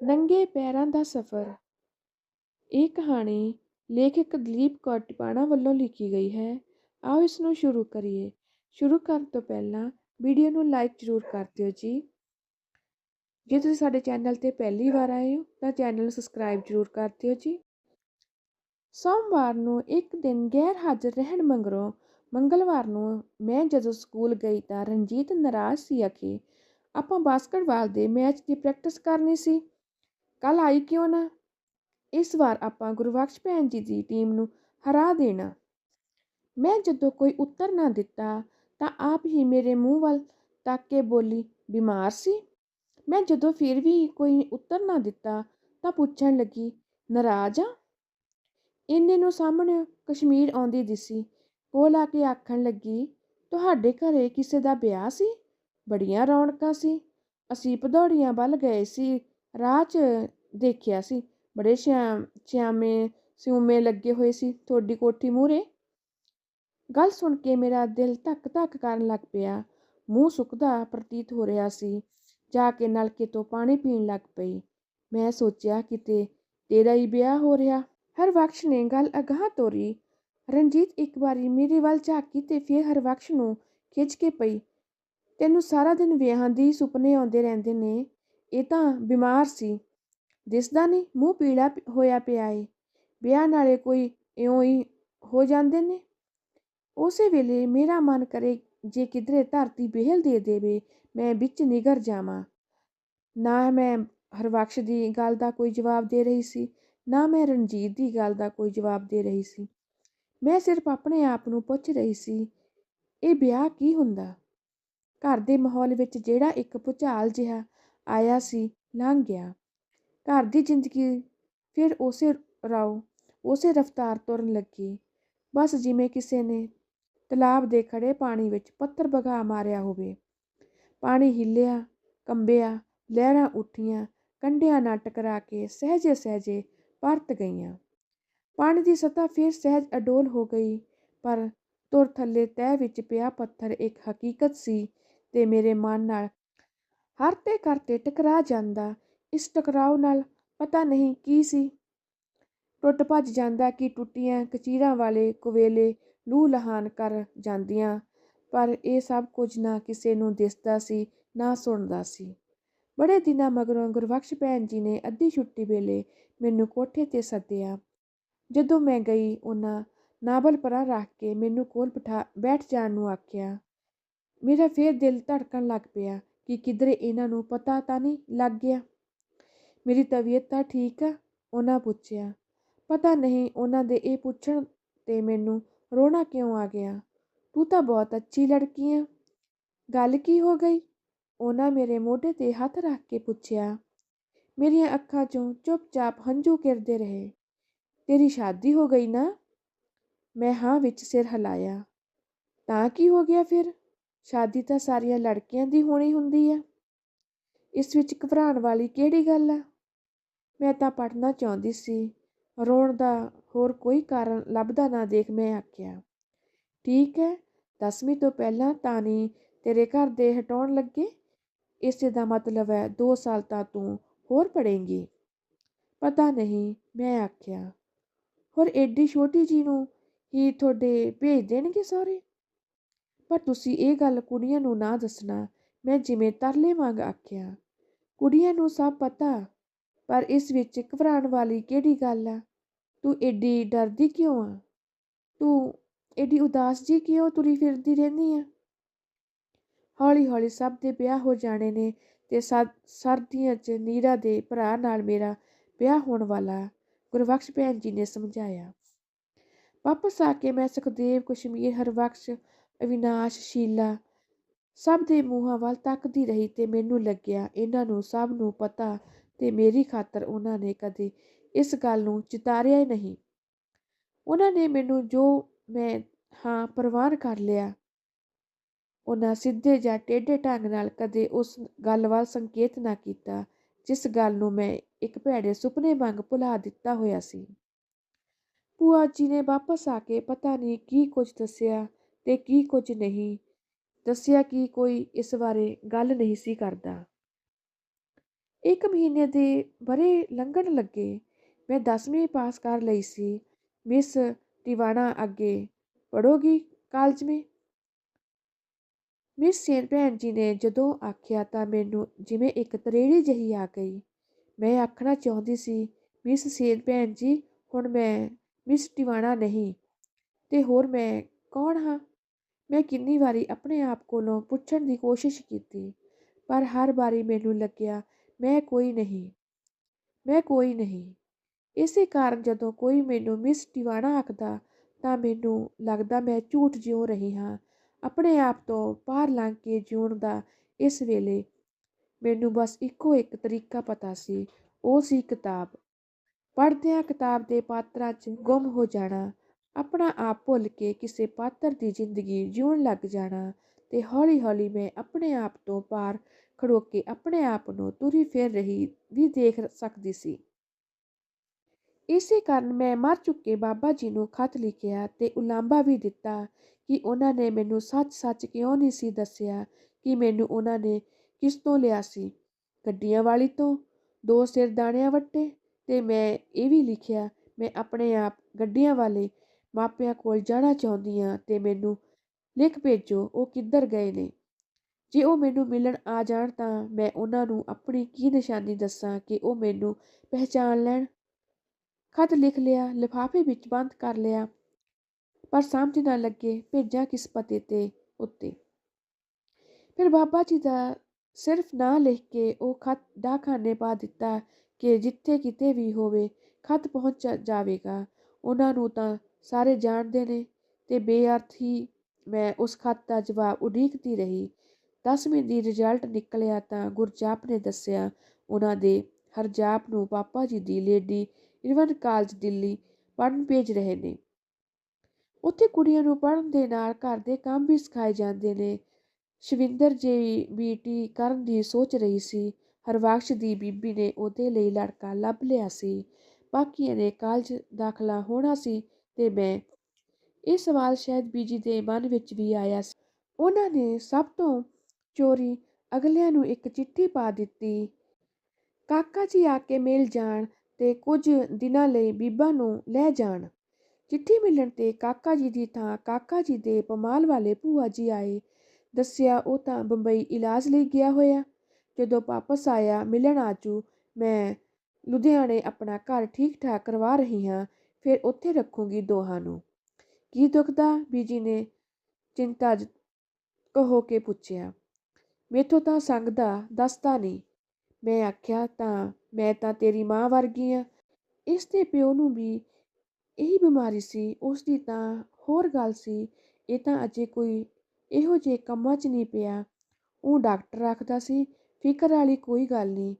ਨੰਗੇ ਪੈਰਾਂ ਦਾ ਸਫ਼ਰ। ਇਹ ਕਹਾਣੀ ਲੇਖਕ ਦਲੀਪ ਕੌਰ ਟਿਪਾਣਾ ਵੱਲੋਂ ਲਿਖੀ ਗਈ ਹੈ। ਆਓ ਇਸ ਨੂੰ ਸ਼ੁਰੂ ਕਰੀਏ। ਸ਼ੁਰੂ ਕਰਨ ਤੋਂ ਪਹਿਲਾਂ ਵੀਡੀਓ ਨੂੰ ਲਾਈਕ ਜ਼ਰੂਰ ਕਰ ਦਿਓ ਜੀ। ਜੇ ਤੁਸੀਂ ਸਾਡੇ ਚੈਨਲ ਤੇ ਪਹਿਲੀ ਵਾਰ ਆਏ ਹੋ ਤਾਂ ਚੈਨਲ ਨੂੰ ਸਬਸਕ੍ਰਾਈਬ ਜ਼ਰੂਰ ਕਰ ਦਿਓ ਜੀ। ਸੋਮਵਾਰ ਨੂੰ ਇੱਕ ਦਿਨ ਗੈਰ ਹਾਜ਼ਰ ਰਹਿਣ ਮਗਰੋਂ ਮੰਗਲਵਾਰ ਨੂੰ ਮੈਂ ਜਦੋਂ ਸਕੂਲ ਗਈ ਤਾਂ ਰਣਜੀਤ ਨਾਰਾਜ਼ ਸੀ ਆਖੇ, ਆਪਾਂ ਬਾਸਕਟਬਾਲ ਦੇ ਮੈਚ ਦੀ ਪ੍ਰੈਕਟਿਸ ਕਰਨੀ ਸੀ। ਕੱਲ ਆਈ ਕਿਉਂ ਨਾ? ਇਸ ਵਾਰ ਆਪਾਂ ਗੁਰਬਖਸ਼ ਭੈਣ ਜੀ ਦੀ ਟੀਮ ਨੂੰ ਹਰਾ ਦੇਣਾ। ਮੈਂ ਜਦੋਂ ਕੋਈ ਉੱਤਰ ਨਾ ਦਿੱਤਾ ਤਾਂ ਆਪ ਹੀ ਮੇਰੇ ਮੂੰਹ ਵੱਲ ਤੱਕ ਕੇ ਬੋਲੀ, ਬਿਮਾਰ ਸੀ? ਮੈਂ ਜਦੋਂ ਫਿਰ ਵੀ ਕੋਈ ਉੱਤਰ ਨਾ ਦਿੱਤਾ ਤਾਂ ਪੁੱਛਣ ਲੱਗੀ, ਨਾਰਾਜ਼ ਆ? ਇੰਨੇ ਨੂੰ ਸਾਹਮਣੇ ਕਸ਼ਮੀਰ ਆਉਂਦੀ ਦਿਸੀ, ਕੋਲ ਆ ਕੇ ਆਖਣ ਲੱਗੀ, ਤੁਹਾਡੇ ਘਰੇ ਕਿਸੇ ਦਾ ਵਿਆਹ ਸੀ? ਬੜੀਆਂ ਰੌਣਕਾਂ ਸੀ। ਅਸੀਂ ਭਦੌੜੀਆਂ ਵੱਲ ਗਏ ਸੀ, ਰਾਹ 'ਚ ਦੇਖਿਆ ਸੀ। ਬੜੇ ਸ਼ਿਆਮ, ਸ਼ਿਆਮੇ ਸਿਉਮੇ ਲੱਗੇ ਹੋਏ ਸੀ ਤੁਹਾਡੀ ਕੋਠੀ ਮੂਹਰੇ। ਗੱਲ ਸੁਣ ਕੇ ਮੇਰਾ ਦਿਲ ਧੱਕ ਧੱਕ ਕਰਨ ਲੱਗ ਪਿਆ। ਮੂੰਹ ਸੁੱਕਦਾ ਪ੍ਰਤੀਤ ਹੋ ਰਿਹਾ ਸੀ। ਜਾ ਕੇ ਨਲਕੇ ਤੋਂ ਪਾਣੀ ਪੀਣ ਲੱਗ ਪਈ। ਮੈਂ ਸੋਚਿਆ ਕਿਤੇ ਤੇਰਾ ਹੀ ਵਿਆਹ ਹੋ ਰਿਹਾ। ਹਰ ਹਰਬਖਸ਼ ਨੇ ਗੱਲ ਅਗਾਹ ਤੋਰੀ। ਰਣਜੀਤ ਇੱਕ ਵਾਰੀ ਮੇਰੇ ਵੱਲ ਝਾਕੀ ਤੇ ਫਿਰ ਹਰ ਹਰਬਖਸ਼ ਨੂੰ ਖਿੱਚ ਕੇ ਪਈ। ਤੈਨੂੰ ਸਾਰਾ ਦਿਨ ਵਿਆਹਾਂ ਦੀ ਸੁਪਨੇ ਆਉਂਦੇ ਰਹਿੰਦੇ ਨੇ। ਇਹ ਤਾਂ ਬਿਮਾਰ ਸੀ। ਦਿਸਦਾ ਨਹੀਂ ਮੂੰਹ ਪੀੜਾ ਹੋਇਆ ਪਿਆ ਏ। ਵਿਆਹ ਨਾਲੇ ਕੋਈ ਇਉਂ ਹੀ ਹੋ ਜਾਂਦੇ ਨੇ। ਉਸੇ ਵੇਲੇ ਮੇਰਾ ਮਨ ਕਰੇ ਜੇ ਕਿਧਰੇ ਧਰਤੀ ਬਿਹਲ ਦੇ ਦੇਵੇ, ਮੈਂ ਵਿੱਚ ਨਿਗਰ ਜਾਵਾਂ। ਨਾ ਮੈਂ ਹਰਬਖਸ਼ ਦੀ ਗੱਲ ਦਾ ਕੋਈ ਜਵਾਬ ਦੇ ਰਹੀ ਸੀ, ਨਾ ਮੈਂ ਰਣਜੀਤ ਦੀ ਗੱਲ ਦਾ ਕੋਈ ਜਵਾਬ ਦੇ ਰਹੀ ਸੀ। ਮੈਂ ਸਿਰਫ ਆਪਣੇ ਆਪ ਨੂੰ ਪੁੱਛ ਰਹੀ ਸੀ, ਇਹ ਵਿਆਹ ਕੀ ਹੁੰਦਾ? ਘਰ ਦੇ ਮਾਹੌਲ ਵਿੱਚ ਜਿਹੜਾ ਇੱਕ ਭੁਚਾਲ ਜਿਹਾ ਆਇਆ ਸੀ, ਲੰਘ ਗਿਆ। ਘਰ ਦੀ ਜ਼ਿੰਦਗੀ ਫਿਰ ਉਸੇ ਰਾਉ ਉਸੇ ਰਫ਼ਤਾਰ ਤੁਰਨ ਲੱਗੀ। ਬਸ ਜਿਵੇਂ ਕਿਸੇ ਨੇ ਤਲਾਬ ਦੇ ਖੜੇ ਪਾਣੀ ਵਿੱਚ ਪੱਥਰ ਵਗਾ ਮਾਰਿਆ ਹੋਵੇ। ਪਾਣੀ ਹਿੱਲਿਆ, ਕੰਬਿਆ, ਲਹਿਰਾਂ ਉੱਠੀਆਂ, ਕੰਢਿਆਂ ਨਾਲ ਟਕਰਾ ਕੇ ਸਹਜੇ ਸਹਜੇ ਪਰਤ ਗਈਆਂ। ਪਾਣੀ ਦੀ ਸਤਹ ਫਿਰ ਸਹਿਜ ਅਡੋਲ ਹੋ ਗਈ, ਪਰ ਤੁਰ ਥੱਲੇ ਤਹਿ ਵਿੱਚ ਪਿਆ ਪੱਥਰ ਇੱਕ ਹਕੀਕਤ ਸੀ ਤੇ ਮੇਰੇ ਮਨ ਨਾਲ ਹਰ ਹਰਤੇ ਕਰਤੇ ਟਕਰਾ ਜਾਂਦਾ ਇਸ ਟਕਰਾਓ ਨਾਲ ਪਤਾ ਨਹੀਂ ਕੀ ਸੀ। ਟੁੱਟ ਭੱਜ ਜਾਂਦਾ ਕਿ ਟੁੱਟੀਆਂ ਕਚੀਰਾਂ ਵਾਲੇ ਕੁਵੇਲੇ ਲੂ ਲਹਾਨ ਕਰ ਜਾਂਦੀਆਂ, ਪਰ ਇਹ ਸਭ ਕੁਝ ਨਾ ਕਿਸੇ ਨੂੰ ਦਿਸਦਾ ਸੀ, ਨਾ ਸੁਣਦਾ ਸੀ। ਬੜੇ ਦਿਨਾਂ ਮਗਰੋਂ ਗੁਰਬਖਸ਼ ਭੈਣ ਜੀ ਨੇ ਅੱਧੀ ਛੁੱਟੀ ਵੇਲੇ ਮੈਨੂੰ ਕੋਠੇ ਤੇ ਸੱਦਿਆ। ਜਦੋਂ ਮੈਂ ਗਈ, ਉਹਨਾਂ ਨਾਵਲ ਪਰਾਂ ਰੱਖ ਕੇ ਮੈਨੂੰ ਕੋਲ ਬਿਠਾ ਬੈਠ ਜਾਣ ਨੂੰ ਆਖਿਆ, ਮੇਰਾ ਫੇਰ ਦਿਲ ਧੜਕਣ ਲੱਗ ਪਿਆ ਕਿ ਕਿਧਰੇ ਇਹਨਾਂ ਨੂੰ ਪਤਾ ਤਾਂ ਨਹੀਂ ਲੱਗ ਗਿਆ? ਮੇਰੀ ਤਬੀਅਤ ਤਾਂ ਠੀਕ ਆ, ਉਹਨਾਂ ਪੁੱਛਿਆ। ਪਤਾ ਨਹੀਂ ਉਹਨਾਂ ਦੇ ਇਹ ਪੁੱਛਣ ਤੇ ਮੈਨੂੰ ਰੋਣਾ ਕਿਉਂ ਆ ਗਿਆ? ਤੂੰ ਤਾਂ ਬਹੁਤ ਅੱਛੀ ਲੜਕੀ ਆ। ਗੱਲ ਕੀ ਹੋ ਗਈ? ਉਹਨਾਂ ਮੇਰੇ ਮੋਢੇ ਤੇ ਹੱਥ ਰੱਖ ਕੇ ਪੁੱਛਿਆ। ਮੇਰੀਆਂ ਅੱਖਾਂ 'ਚੋਂ ਚੁੱਪਚਾਪ ਹੰਝੂ ਕਿਰਦੇ ਰਹੇ। ਤੇਰੀ ਸ਼ਾਦੀ ਹੋ ਗਈ ਨਾ? ਮੈਂ ਹਾਂ ਵਿੱਚ ਸਿਰ ਹਿਲਾਇਆ। ਤਾਂ ਕੀ ਹੋ ਗਿਆ ਫਿਰ? ਸ਼ਾਦੀ ਤਾਂ ਸਾਰੀਆਂ ਲੜਕੀਆਂ ਦੀ ਹੋਣੀ ਹੁੰਦੀ ਆ। ਇਸ ਵਿੱਚ ਘਬਰਾਉਣ ਵਾਲੀ ਕਿਹੜੀ ਗੱਲ ਆ? ਮੈਂ ਤਾਂ ਪੜ੍ਹਨਾ ਚਾਹੁੰਦੀ ਸੀ। ਰੋਣ ਦਾ ਹੋਰ ਕੋਈ ਕਾਰਨ ਲੱਭਦਾ ਨਾ ਦੇਖ ਮੈਂ ਆਖਿਆ। ਠੀਕ ਹੈ, ਦਸਵੀਂ ਤੋਂ ਪਹਿਲਾਂ ਤਾਂ ਨਹੀਂ ਤੇਰੇ ਘਰ ਦੇ ਹਟਾਉਣ ਲੱਗੇ? ਇਸੇ ਦਾ ਮਤਲਬ ਹੈ 2 ਸਾਲ ਤਾਂ ਤੂੰ ਹੋਰ ਪੜ੍ਹੇਂਗੀ। ਪਤਾ ਨਹੀਂ, ਮੈਂ ਆਖਿਆ। ਹੋਰ ਐਡੀ ਛੋਟੀ ਜੀ ਨੂੰ ਹੀ ਤੁਹਾਡੇ ਭੇਜ ਦੇਣਗੇ ਸਾਰੇ? ਪਰ ਤੁਸੀਂ ਇਹ ਗੱਲ ਕੁੜੀਆਂ ਨੂੰ ਨਾ ਦੱਸਣਾ, ਮੈਂ ਜਿਵੇਂ ਤਰਲੇ ਵਾਂਗ ਆਖਿਆ। ਕੁੜੀਆਂ ਨੂੰ ਸਭ ਪਤਾ ਪਰ ਇਸ ਵਿੱਚ ਘਬਰਾਉਣ ਵਾਲੀ ਕਿਹੜੀ ਗੱਲ ਆ? ਤੂੰ ਏਡੀ ਡਰਦੀ ਕਿਉਂ ਆ? ਤੂੰ ਐਡੀ ਉਦਾਸ ਜੀ ਕਿਉਂ ਤੁਰੀ ਫਿਰਦੀ ਰਹਿੰਦੀ ਆ? ਹੌਲੀ ਹੌਲੀ ਸਭ ਦੇ ਵਿਆਹ ਹੋ ਜਾਣੇ ਨੇ ਤੇ ਸਰਦੀਆਂ 'ਚ ਨੀਰਾ ਦੇ ਭਰਾ ਨਾਲ ਮੇਰਾ ਵਿਆਹ ਹੋਣ ਵਾਲਾ ਗੁਰਬਖਸ਼ ਭੈਣ ਜੀ ਨੇ ਸਮਝਾਇਆ। ਵਾਪਸ ਆ ਕੇ ਮੈਂ ਸੁਖਦੇਵ, ਕਸ਼ਮੀਰ, ਹਰਬਖਸ਼ ਅਵਿਨਾਸ਼ ਸ਼ੀਲਾ ਸਭ ਦੇ ਮੂੰਹਾਂ ਵੱਲ ਤੱਕਦੀ ਰਹੀ ਤੇ ਮੈਨੂੰ ਲੱਗਿਆ ਇਹਨਾਂ ਨੂੰ ਸਭ ਨੂੰ ਪਤਾ ਤੇ ਮੇਰੀ ਖਾਤਰ ਉਹਨਾਂ ਨੇ ਕਦੇ ਇਸ ਗੱਲ ਨੂੰ ਚਿਤਾਰਿਆ ਹੀ ਨਹੀਂ। ਉਹਨਾਂ ਨੇ ਮੈਨੂੰ ਜੋ ਮੈਂ, ਹਾਂ, ਪ੍ਰਵਾਨ ਕਰ ਲਿਆ, ਉਹਨਾਂ ਸਿੱਧੇ ਜਾਂ ਟੇਢੇ ਢੰਗ ਨਾਲ ਕਦੇ ਉਸ ਗੱਲ ਵੱਲ ਸੰਕੇਤ ਨਾ ਕੀਤਾ, ਜਿਸ ਗੱਲ ਨੂੰ ਮੈਂ ਇੱਕ ਭੈੜੇ ਸੁਪਨੇ ਵਾਂਗ ਭੁਲਾ ਦਿੱਤਾ ਹੋਇਆ ਸੀ। ਭੂਆ ਜੀ ਨੇ ਵਾਪਸ ਆ ਕੇ ਪਤਾ ਨਹੀਂ ਕੀ ਕੁਝ ਦੱਸਿਆ ਤੇ ਕੀ ਕੁਝ ਨਹੀਂ, ਦੱਸਿਆ ਕਿ ਕੋਈ ਇਸ ਬਾਰੇ ਗੱਲ ਨਹੀਂ ਸੀ ਕਰਦਾ। ਇੱਕ ਮਹੀਨੇ ਦੇ ਬਰੇ ਲੰਘਣ ਲੱਗੇ। ਮੈਂ ਦਸਵੀਂ ਪਾਸ ਕਰ ਲਈ ਸੀ, ਮਿਸ ਟਿਵਾਣਾ ਅੱਗੇ। ਪੜੋਗੀ ਕਾਲਜ ਮੇ? ਮਿਸ ਸੇਨ ਭੈਣ ਜੀ ਨੇ ਜਦੋਂ ਆਖਿਆ ਤਾਂ ਮੈਨੂੰ ਜਿਵੇਂ ਇੱਕ ਤਰੇੜੀ ਜਿਹੀ ਆ ਗਈ। ਮੈਂ ਆਖਣਾ ਚਾਹੁੰਦੀ ਸੀ, ਮਿਸ ਸੇਨ ਭੈਣ ਜੀ, ਹੁਣ ਮੈਂ ਮਿਸ ਟਿਵਾਣਾ ਨਹੀਂ, ਤੇ ਹੋਰ ਮੈਂ ਕੌਣ ਹਾਂ? ਮੈਂ ਕਿੰਨੀ ਵਾਰੀ ਆਪਣੇ ਆਪ ਕੋਲੋਂ ਪੁੱਛਣ ਦੀ ਕੋਸ਼ਿਸ਼ ਕੀਤੀ, ਪਰ ਹਰ ਵਾਰੀ ਮੈਨੂੰ ਲੱਗਿਆ ਮੈਂ ਕੋਈ ਨਹੀਂ, ਮੈਂ ਕੋਈ ਨਹੀਂ। ਇਸੇ ਕਾਰਨ ਜਦੋਂ ਕੋਈ ਮੈਨੂੰ ਮਿਸ ਟਿਵਾਣਾ ਆਖਦਾ, ਤਾਂ ਮੈਨੂੰ ਲੱਗਦਾ ਮੈਂ ਝੂਠ ਜਿਉ ਰਹੀ ਹਾਂ। ਆਪਣੇ ਆਪ ਤੋਂ ਪਾਰ ਲੰਘ ਕੇ ਜਿਉਣ ਦਾ ਇਸ ਵੇਲੇ ਮੈਨੂੰ ਬਸ ਇੱਕੋ ਇੱਕ ਤਰੀਕਾ ਪਤਾ ਸੀ, ਉਹ ਸੀ ਕਿਤਾਬ। ਪੜ੍ਹਦਿਆਂ ਕਿਤਾਬ ਦੇ ਪਾਤਰਾਂ 'ਚ ਗੁੰਮ ਹੋ ਜਾਣਾ, ਆਪਣਾ ਆਪ ਭੁੱਲ ਕੇ ਕਿਸੇ ਪਾਤਰ ਦੀ ਜ਼ਿੰਦਗੀ ਜਿਉਣ ਲੱਗ ਜਾਣਾ ਤੇ ਹੌਲੀ-ਹੌਲੀ ਮੈਂ ਆਪਣੇ ਆਪ ਤੋਂ ਪਾਰ ਖੜੋ ਕੇ ਆਪਣੇ ਆਪ ਨੂੰ ਤੁਰੀ ਫਿਰ ਰਹੀ ਵੀ ਦੇਖ ਸਕਦੀ ਸੀ। ਇਸੇ ਕਾਰਨ ਮੈਂ ਮਰ ਚੁੱਕੇ ਬਾਬਾ ਜੀ ਨੂੰ ਖਤ ਲਿਖਿਆ ਤੇ ਉਲਾਂਭਾ ਵੀ ਦਿੱਤਾ ਕਿ ਉਹਨਾਂ ਨੇ ਮੈਨੂੰ ਸੱਚ-ਸੱਚ ਕਿਉਂ ਨਹੀਂ ਸੀ ਦੱਸਿਆ ਕਿ ਮੈਨੂੰ ਉਹਨਾਂ ਨੇ ਕਿਸ ਤੋਂ ਲਿਆ ਸੀ? ਗੱਡੀਆਂ ਵਾਲੀ ਤੋਂ, ਦੋ ਸਿਰ ਦਾਣਿਆਂ ਵੱਟੇ ਤੇ ਮੈਂ ਇਹ ਵੀ ਲਿਖਿਆ, ਮੈਂ ਆਪਣੇ ਆਪ ਗੱਡੀਆਂ ਵਾਲੇ ਮਾਪਿਆਂ ਕੋਲ ਜਾਣਾ ਚਾਹੁੰਦੀ ਹਾਂ ਤੇ ਮੈਨੂੰ ਲਿਖ ਭੇਜੋ, ਉਹ ਕਿੱਧਰ ਗਏ ਨੇ? ਜੇ ਉਹ ਮੈਨੂੰ ਮਿਲਣ ਆ ਜਾਣ ਤਾਂ ਮੈਂ ਉਹਨਾਂ ਨੂੰ ਆਪਣੀ ਕੀ ਨਿਸ਼ਾਨੀ ਦੱਸਾਂ ਕਿ ਉਹ ਮੈਨੂੰ ਪਹਿਚਾਨ ਲੈਣ? ਖਤ ਲਿਖ ਲਿਆ, ਲਿਫਾਫੇ ਵਿੱਚ ਬੰਦ ਕਰ ਲਿਆ, ਪਰ ਸਮਝ ਨਾ ਲੱਗੇ ਭੇਜਾਂ ਕਿਸ ਪਤੇ ਤੇ, ਉੱਤੇ। ਫਿਰ ਬਾਬਾ ਜੀ ਦਾ ਸਿਰਫ ਨਾਂ ਲਿਖ ਕੇ ਉਹ ਖਤ ਡਾਕਖਾਨੇ ਪਾ ਦਿੱਤਾ ਕਿ ਜਿੱਥੇ ਕਿਤੇ ਵੀ ਹੋਵੇ ਖਤ ਪਹੁੰਚ ਜਾਵੇਗਾ। ਉਹਨਾਂ ਨੂੰ ਤਾਂ ਸਾਰੇ ਜਾਣਦੇ ਨੇ ਤੇ ਬੇਅਰਥ ਹੀ ਮੈਂ ਉਸ ਖਤ ਦਾ ਜਵਾਬ ਉਡੀਕਦੀ ਰਹੀ। ਦਸਵੀਂ ਦੀ ਰਿਜ਼ਲਟ ਨਿਕਲਿਆ ਤਾਂ ਗੁਰਜਾਪ ਨੇ ਦੱਸਿਆ, ਉਹਨਾਂ ਦੇ ਹਰਜਾਪ ਨੂੰ ਪਾਪਾ ਜੀ ਦੀ ਲੇਡੀ ਇਰਵਨ ਕਾਲਜ ਦਿੱਲੀ ਪੜ੍ਹਨ ਭੇਜ ਰਹੇ ਨੇ। ਉੱਥੇ ਕੁੜੀਆਂ ਨੂੰ ਪੜ੍ਹਨ ਦੇ ਨਾਲ ਘਰ ਦੇ ਕੰਮ ਵੀ ਸਿਖਾਏ ਜਾਂਦੇ ਨੇ। ਸ਼ਵਿੰਦਰ ਜੀ ਬੀਟੀ ਕਰਨ ਦੀ ਸੋਚ ਰਹੀ ਸੀ। ਹਰਵਾਕਸ਼ ਦੀ ਬੀਬੀ ਨੇ ਉਹਦੇ ਲਈ ਲੜਕਾ ਲੱਭ ਲਿਆ ਸੀ। ਬਾਕੀਆਂ ਨੇ ਕਾਲਜ ਦਾਖਲਾ ਹੋਣਾ ਸੀ ਤੇ ਮੈਂ ਇਹ ਸਵਾਲ ਸ਼ਾਇਦ ਬੀਜੀ ਦੇ ਮਨ ਵਿੱਚ ਵੀ ਆਇਆ ਸੀ। ਉਹਨਾਂ ਨੇ ਸਭ ਤੋਂ ਚੋਰੀ, ਅਗਲਿਆਂ ਨੂੰ ਇੱਕ ਚਿੱਠੀ ਪਾ ਦਿੱਤੀ। ਕਾਕਾ ਜੀ ਆ ਕੇ ਮਿਲ ਜਾਣ ਤੇ ਕੁਝ ਦਿਨਾਂ ਲਈ ਬੀਬਾ ਨੂੰ ਲੈ ਜਾਣ। ਚਿੱਠੀ ਮਿਲਣ ਤੇ ਕਾਕਾ ਜੀ ਦੀ ਥਾਂ ਕਾਕਾ ਜੀ ਦੇ ਪਮਾਲ ਵਾਲੇ ਭੂਆ ਜੀ ਆਏ। ਦੱਸਿਆ, ਉਹ ਤਾਂ ਬੰਬਈ ਇਲਾਜ ਲਈ ਗਿਆ ਹੋਇਆ। ਜਦੋਂ ਵਾਪਸ ਆਇਆ, ਮਿਲਣ ਆਜੂ, ਮੈਂ ਲੁਧਿਆਣੇ ਆਪਣਾ ਘਰ ਠੀਕ ਠਾਕ ਕਰਵਾ ਰਹੀ ਹਾਂ, ਫਿਰ ਉੱਥੇ ਰੱਖੂੰਗੀ ਦੋਹਾਂ ਨੂੰ। ਕੀ ਦੁਖਦਾ ਬੀਜੀ ਨੇ ਚਿੰਤਾ ਕਹੋ ਕੇ ਪੁੱਛਿਆ। ਮੇਥੋਂ ਤਾਂ ਸੰਗਦਾ ਦੱਸਦਾ ਨਹੀਂ। ਮੈਂ ਆਖਿਆ, ਤਾਂ ਮੈਂ ਤਾਂ ਤੇਰੀ ਮਾਂ ਵਰਗੀ ਆ। ਇਸ ਦੇ ਪਿਓ ਨੂੰ ਵੀ ਇਹੀ ਬਿਮਾਰੀ ਸੀ। ਉਸ ਦੀ ਤਾਂ ਹੋਰ ਗੱਲ ਸੀ, ਇਹ ਤਾਂ ਅਜੇ ਕੋਈ ਇਹੋ ਜਿਹੇ ਕੰਮਾਂ 'ਚ ਨਹੀਂ ਪਿਆ। ਉਹ ਡਾਕਟਰ ਰੱਖਦਾ ਸੀ, ਫਿਕਰ ਵਾਲੀ ਕੋਈ ਗੱਲ ਨਹੀਂ।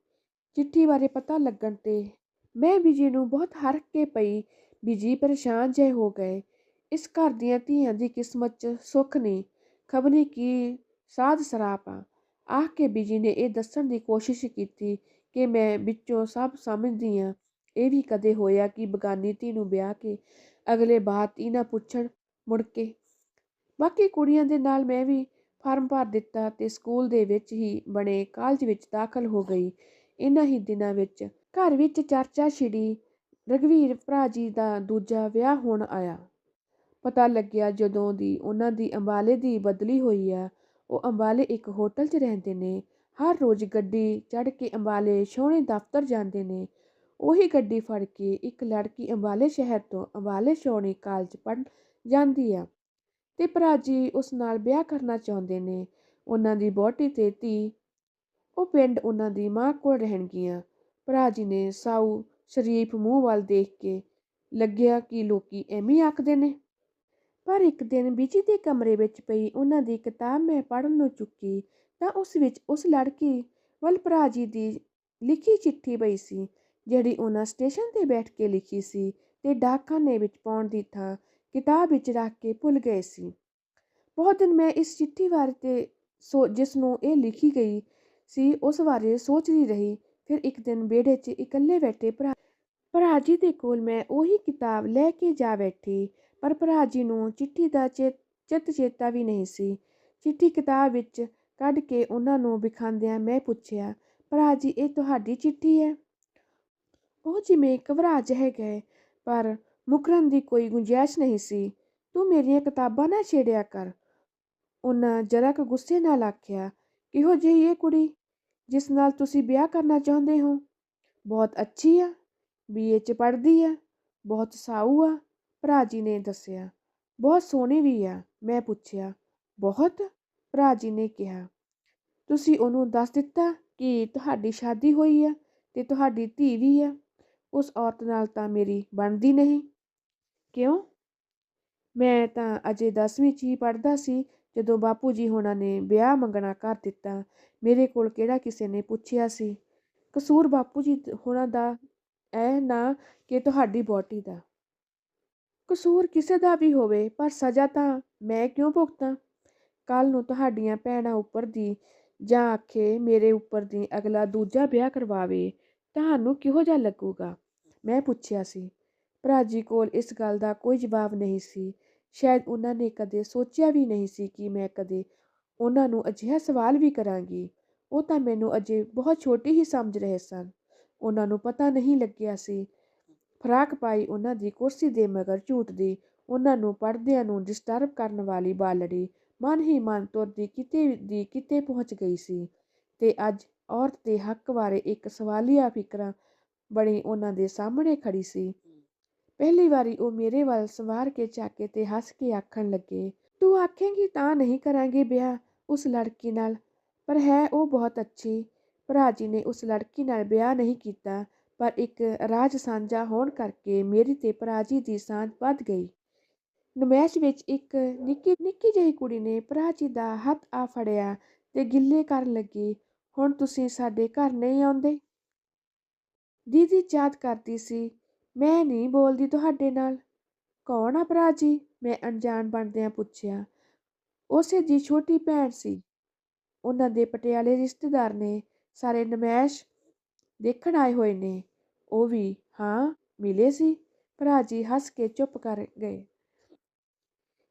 ਚਿੱਠੀ ਬਾਰੇ ਪਤਾ ਲੱਗਣ ਤੇ ਮੈਂ ਬੀਜੀ ਨੂੰ ਬਹੁਤ ਹਰਕ ਕੇ ਪਈ, ਬੀਜੀ ਪਰੇਸ਼ਾਨ ਜੇ ਹੋ ਗਏ। ਇਸ ਘਰ ਦੀਆਂ ਧੀਆਂ ਦੀ ਕਿਸਮਤ 'ਚ ਸੁੱਖ ਨਹੀਂ। ਖਬਨੀ ਕੀ ਸਾਧ ਸਰਾਪ ਆ। ਆਖ ਕੇ ਬੀਜੀ ਨੇ ਇਹ ਦੱਸਣ ਦੀ ਕੋਸ਼ਿਸ਼ ਕੀਤੀ ਕਿ ਮੈਂ ਵਿੱਚੋਂ ਸਭ ਸਮਝਦੀ ਆ ਇਹ ਵੀ ਕਦੇ ਹੋਇਆ ਕਿ ਬਗਾਨੀ ਧੀ ਨੂੰ ਵਿਆਹ ਕੇ ਅਗਲੇ ਬਾਤ ਹੀ ਨਾ ਪੁੱਛਣ ਮੁੜ ਕੇ। ਬਾਕੀ ਕੁੜੀਆਂ ਦੇ ਨਾਲ ਮੈਂ ਵੀ ਫਾਰਮ ਭਰ ਦਿੱਤਾ ਤੇ ਸਕੂਲ ਦੇ ਵਿੱਚ ਹੀ ਬਣੇ ਕਾਲਜ ਵਿੱਚ ਦਾਖਲ ਹੋ ਗਈ। ਇਨ੍ਹਾਂ ਹੀ ਦਿਨਾਂ ਵਿੱਚ ਘਰ ਵਿੱਚ ਚਰਚਾ ਛਿੜੀ ਰਗਵੀਰ ਭਰਾ ਜੀ ਦਾ ਦੂਜਾ ਵਿਆਹ ਹੋਣ ਆਇਆ। ਪਤਾ ਲੱਗਿਆ ਜਦੋਂ ਦੀ ਉਹਨਾਂ ਦੀ ਅੰਬਾਲੇ ਦੀ ਬਦਲੀ ਹੋਈ ਆ ਉਹ ਅੰਬਾਲੇ ਇੱਕ ਹੋਟਲ 'ਚ ਰਹਿੰਦੇ ਨੇ। ਹਰ ਰੋਜ਼ ਗੱਡੀ ਚੜ੍ਹ ਕੇ ਅੰਬਾਲੇ ਸੋਹਣੇ ਦਫ਼ਤਰ ਜਾਂਦੇ ਨੇ। ਉਹੀ ਗੱਡੀ ਫੜ ਕੇ ਇੱਕ ਲੜਕੀ ਅੰਬਾਲੇ ਸ਼ਹਿਰ ਤੋਂ ਅੰਬਾਲੇ ਸੋਹਣੇ ਕਾਲਜ ਪੜ੍ਹਨ ਜਾਂਦੀ ਆ। ਤੇ ਭਰਾ ਜੀ ਉਸ ਨਾਲ ਵਿਆਹ ਕਰਨਾ ਚਾਹੁੰਦੇ ਨੇ। ਉਹਨਾਂ ਦੀ ਬੋਟੀ ਤੇ ਧੀ। ਉਹ ਪਿੰਡ ਉਹਨਾਂ ਦੀ ਮਾਂ ਕੋਲ ਰਹਿਣਗੀਆਂ। ਭਰਾ ਜੀ ਨੇ ਸਾਊ ਸ਼ਰੀਫ ਮੂੰਹ ਵੱਲ ਦੇਖ ਕੇ ਲੱਗਿਆ ਕਿ ਲੋਕੀ ਐਵੇਂ ਆਖਦੇ ਨੇ। ਪਰ ਇੱਕ ਦਿਨ ਬਿਜ਼ੀ ਦੇ ਕਮਰੇ ਵਿੱਚ ਪਈ ਉਹਨਾਂ ਦੀ ਕਿਤਾਬ ਮੈਂ ਪੜ੍ਹਨ ਨੂੰ ਚੁੱਕੀ ਤਾਂ ਉਸ ਵਿੱਚ ਉਸ ਲੜਕੀ ਵੱਲ ਭਰਾ ਜੀ ਦੀ ਲਿਖੀ ਚਿੱਠੀ ਪਈ ਸੀ, ਜਿਹੜੀ ਉਹਨਾਂ ਸਟੇਸ਼ਨ ਤੇ ਬੈਠ ਕੇ ਲਿਖੀ ਸੀ ਤੇ ਡਾਕਖਾਨੇ ਵਿੱਚ ਪਾਉਣ ਦੀ ਥਾਂ ਕਿਤਾਬ ਵਿੱਚ ਰੱਖ ਕੇ ਭੁੱਲ ਗਏ ਸੀ। ਬਹੁਤ ਦਿਨ ਮੈਂ ਇਸ ਚਿੱਠੀ ਬਾਰੇ ਤੇ ਸੋ ਜਿਸ ਨੂੰ ਇਹ ਲਿਖੀ ਗਈ ਸੀ ਉਸ ਬਾਰੇ ਸੋਚਦੀ ਰਹੀ, ਫਿਰ ਇੱਕ ਦਿਨ ਵਿਹੜੇ 'ਚ ਇਕੱਲੇ ਬੈਠੇ ਭਰਾ ਭਰਾ ਜੀ ਦੇ ਕੋਲ ਮੈਂ ਉਹੀ ਕਿਤਾਬ ਲੈ ਕੇ ਜਾ ਬੈਠੀ ਪਰ ਭਰਾ ਜੀ ਨੂੰ ਚਿੱਠੀ ਦਾ ਚਿਤ ਚਿੱਤ ਚੇਤਾ ਵੀ ਨਹੀਂ ਸੀ। ਚਿੱਠੀ ਕਿਤਾਬ ਵਿੱਚ ਕੱਢ ਕੇ ਉਹਨਾਂ ਨੂੰ ਵਿਖਾਉਂਦਿਆਂ ਮੈਂ ਪੁੱਛਿਆ ਭਰਾ ਜੀ ਇਹ ਤੁਹਾਡੀ ਚਿੱਠੀ ਹੈ? ਉਹ ਜਿਵੇਂ ਘਬਰਾ ਜਿਹੇ ਗਏ, ਪਰ ਮੁਕਰਨ ਦੀ ਕੋਈ ਗੁੰਜਾਇਸ਼ ਨਹੀਂ ਸੀ। ਤੂੰ ਮੇਰੀਆਂ ਕਿਤਾਬਾਂ ਨਾ ਛੇੜਿਆ ਕਰ। ਉਹਨਾਂ ਜਰਾ ਕੁ ਗੁੱਸੇ ਨਾਲ ਆਖਿਆ, ਕਿਹੋ ਜਿਹੀ ਇਹ ਕੁੜੀ, ਜਿਸ ਨਾਲ ਤੁਸੀਂ ਵਿਆਹ ਕਰਨਾ ਚਾਹੁੰਦੇ ਹੋ? ਬਹੁਤ ਅੱਛੀ ਆ ਬੀਏ ਚ ਪੜ੍ਹਦੀ ਆ, ਬਹੁਤ ਸਾਊ ਆ ਭਰਾ ਜੀ ਨੇ ਦੱਸਿਆ, ਬਹੁਤ ਸੋਹਣੇ ਵੀ ਆ। ਮੈਂ ਪੁੱਛਿਆ, ਬਹੁਤ? ਭਰਾ ਜੀ ਨੇ ਕਿਹਾ, ਤੁਸੀਂ ਉਹਨੂੰ ਦੱਸ ਦਿੱਤਾ ਕਿ ਤੁਹਾਡੀ ਸ਼ਾਦੀ ਹੋਈ ਆ ਤੇ ਤੁਹਾਡੀ ਧੀ ਵੀ ਆ। ਉਸ ਔਰਤ ਨਾਲ ਤਾਂ ਮੇਰੀ ਬਣਦੀ ਨਹੀਂ। ਕਿਉਂ? ਮੈਂ ਤਾਂ ਅਜੇ 10ਵੀਂ ਚ ਹੀ ਪੜ੍ਹਦਾ ਸੀ, ਜਦੋਂ ਬਾਪੂ ਜੀ ਹੋਣਾ ਨੇ ਵਿਆਹ ਮੰਗਣਾ ਕਰ ਦਿੱਤਾ, ਮੇਰੇ ਕੋਲ ਕਿਹੜਾ ਕਿਸੇ ਨੇ ਪੁੱਛਿਆ ਸੀ? ਕਸੂਰ ਬਾਪੂ ਜੀ ਹੋਣਾ ਦਾ ਐ ਨਾ ਕਿ ਤੁਹਾਡੀ ਬੋਟੀ ਦਾ। ਕਸੂਰ ਕਿਸੇ ਦਾ ਵੀ ਹੋਵੇ, ਪਰ ਸਜ਼ਾ ਤਾਂ ਮੈਂ ਕਿਉਂ ਭੁਗਤਾਂ? ਕੱਲ ਨੂੰ ਤੁਹਾਡੀਆਂ ਭੈਣਾਂ ਉੱਪਰ ਦੀ ਜਾਂ ਆਖੇ ਮੇਰੇ ਉੱਪਰ ਦੀ ਅਗਲਾ ਦੂਜਾ ਵਿਆਹ ਕਰਵਾਵੇ, ਤੁਹਾਨੂੰ ਕਿਹੋ ਜਿਹਾ ਲੱਗੂਗਾ? ਮੈਂ ਪੁੱਛਿਆ ਸੀ। ਭਰਾ ਜੀ ਕੋਲ ਇਸ ਗੱਲ ਦਾ ਕੋਈ ਜਵਾਬ ਨਹੀਂ ਸੀ। ਸ਼ਾਇਦ ਉਹਨਾਂ ਨੇ ਕਦੇ ਸੋਚਿਆ ਵੀ ਨਹੀਂ ਸੀ ਕਿ ਮੈਂ ਕਦੇ ਉਹਨਾਂ ਨੂੰ ਅਜਿਹਾ ਸਵਾਲ ਵੀ ਕਰਾਂਗੀ। ਉਹ ਤਾਂ ਮੈਨੂੰ ਅਜੇ ਬਹੁਤ ਛੋਟੀ ਹੀ ਸਮਝ ਰਹੇ ਸਨ। ਉਹਨਾਂ ਨੂੰ ਪਤਾ ਨਹੀਂ ਲੱਗਿਆ ਸੀ ਫਰਾਕ ਪਾਈ ਉਹਨਾਂ ਦੀ ਕੁਰਸੀ ਦੇ ਮਗਰ ਝੂਟਦੀ ਉਹਨਾਂ ਨੂੰ ਪੜਦਿਆਂ ਨੂੰ ਡਿਸਟਰਬ ਕਰਨ ਵਾਲੀ ਬਾਲੜੀ ਮਨ ਹੀ ਮਨ ਤੁਰਦੀ ਕਿਤੇ ਦੀ ਕਿਤੇ ਪਹੁੰਚ ਗਈ ਸੀ। ਤੇ ਅੱਜ ਔਰਤ ਦੇ ਹੱਕ ਬਾਰੇ ਇੱਕ ਸਵਾਲੀਆ ਫਿਕਰਾਂ ਬਣੀ ਉਹਨਾਂ ਦੇ ਸਾਹਮਣੇ ਖੜੀ ਸੀ। ਪਹਿਲੀ ਵਾਰੀ ਉਹ ਮੇਰੇ ਵੱਲ ਸਵਾਰ ਕੇ ਚਾਕੇ ਤੇ ਹੱਸ ਕੇ ਆਖਣ ਲੱਗੇ, ਤੂੰ ਆਖੇਂਗੀ ਤਾਂ ਨਹੀਂ ਕਰਾਂਗੇ ਵਿਆਹ ਉਸ ਲੜਕੀ ਨਾਲ? ਪਰ ਹੈ ਉਹ ਬਹੁਤ ਅੱਛੀ, ਭਰਾ ਜੀ ਨੇ ਉਸ ਲੜਕੀ ਨਾਲ ਵਿਆਹ ਨਹੀਂ ਕੀਤਾ। ਪਰ ਇੱਕ ਰਾਜ ਸਾਂਝਾ ਹੋਣ ਕਰਕੇ ਮੇਰੀ ਤੇ ਭਰਾ ਜੀ ਦੀ ਸਾਂਝ ਵੱਧ ਗਈ। ਨਮੈਸ਼ ਵਿੱਚ ਇੱਕ ਨਿੱਕੀ ਨਿੱਕੀ ਜਿਹੀ ਕੁੜੀ ਨੇ ਭਰਾ ਜੀ ਦਾ ਹੱਥ ਆ ਫੜਿਆ ਤੇ ਗਿੱਲੇ ਕਰਨ ਲੱਗੀ, ਹੁਣ ਤੁਸੀਂ ਸਾਡੇ ਘਰ ਨਹੀਂ ਆਉਂਦੇ? ਦੀਦੀ, ਯਾਦ ਕਰਦੀ ਸੀ। ਮੈਂ ਨਹੀਂ ਬੋਲਦੀ ਤੁਹਾਡੇ ਨਾਲ। ਕੌਣ ਆ ਭਰਾ ਜੀ ਮੈਂ ਅਣਜਾਣ ਬਣਦਿਆਂ ਪੁੱਛਿਆ। ਉਸੇ ਦੀ ਛੋਟੀ ਭੈਣ ਸੀ। ਉਹਨਾਂ ਦੇ ਪਟਿਆਲੇ ਰਿਸ਼ਤੇਦਾਰ ਨੇ। ਸਾਰੇ ਨਮੈਸ਼ ਦੇਖਣ ਆਏ ਹੋਏ ਨੇ। ਉਹ ਵੀ, ਹਾਂ, ਮਿਲੇ ਸੀ? ਭਰਾ ਜੀ ਹੱਸ ਕੇ ਚੁੱਪ ਕਰ ਗਏ।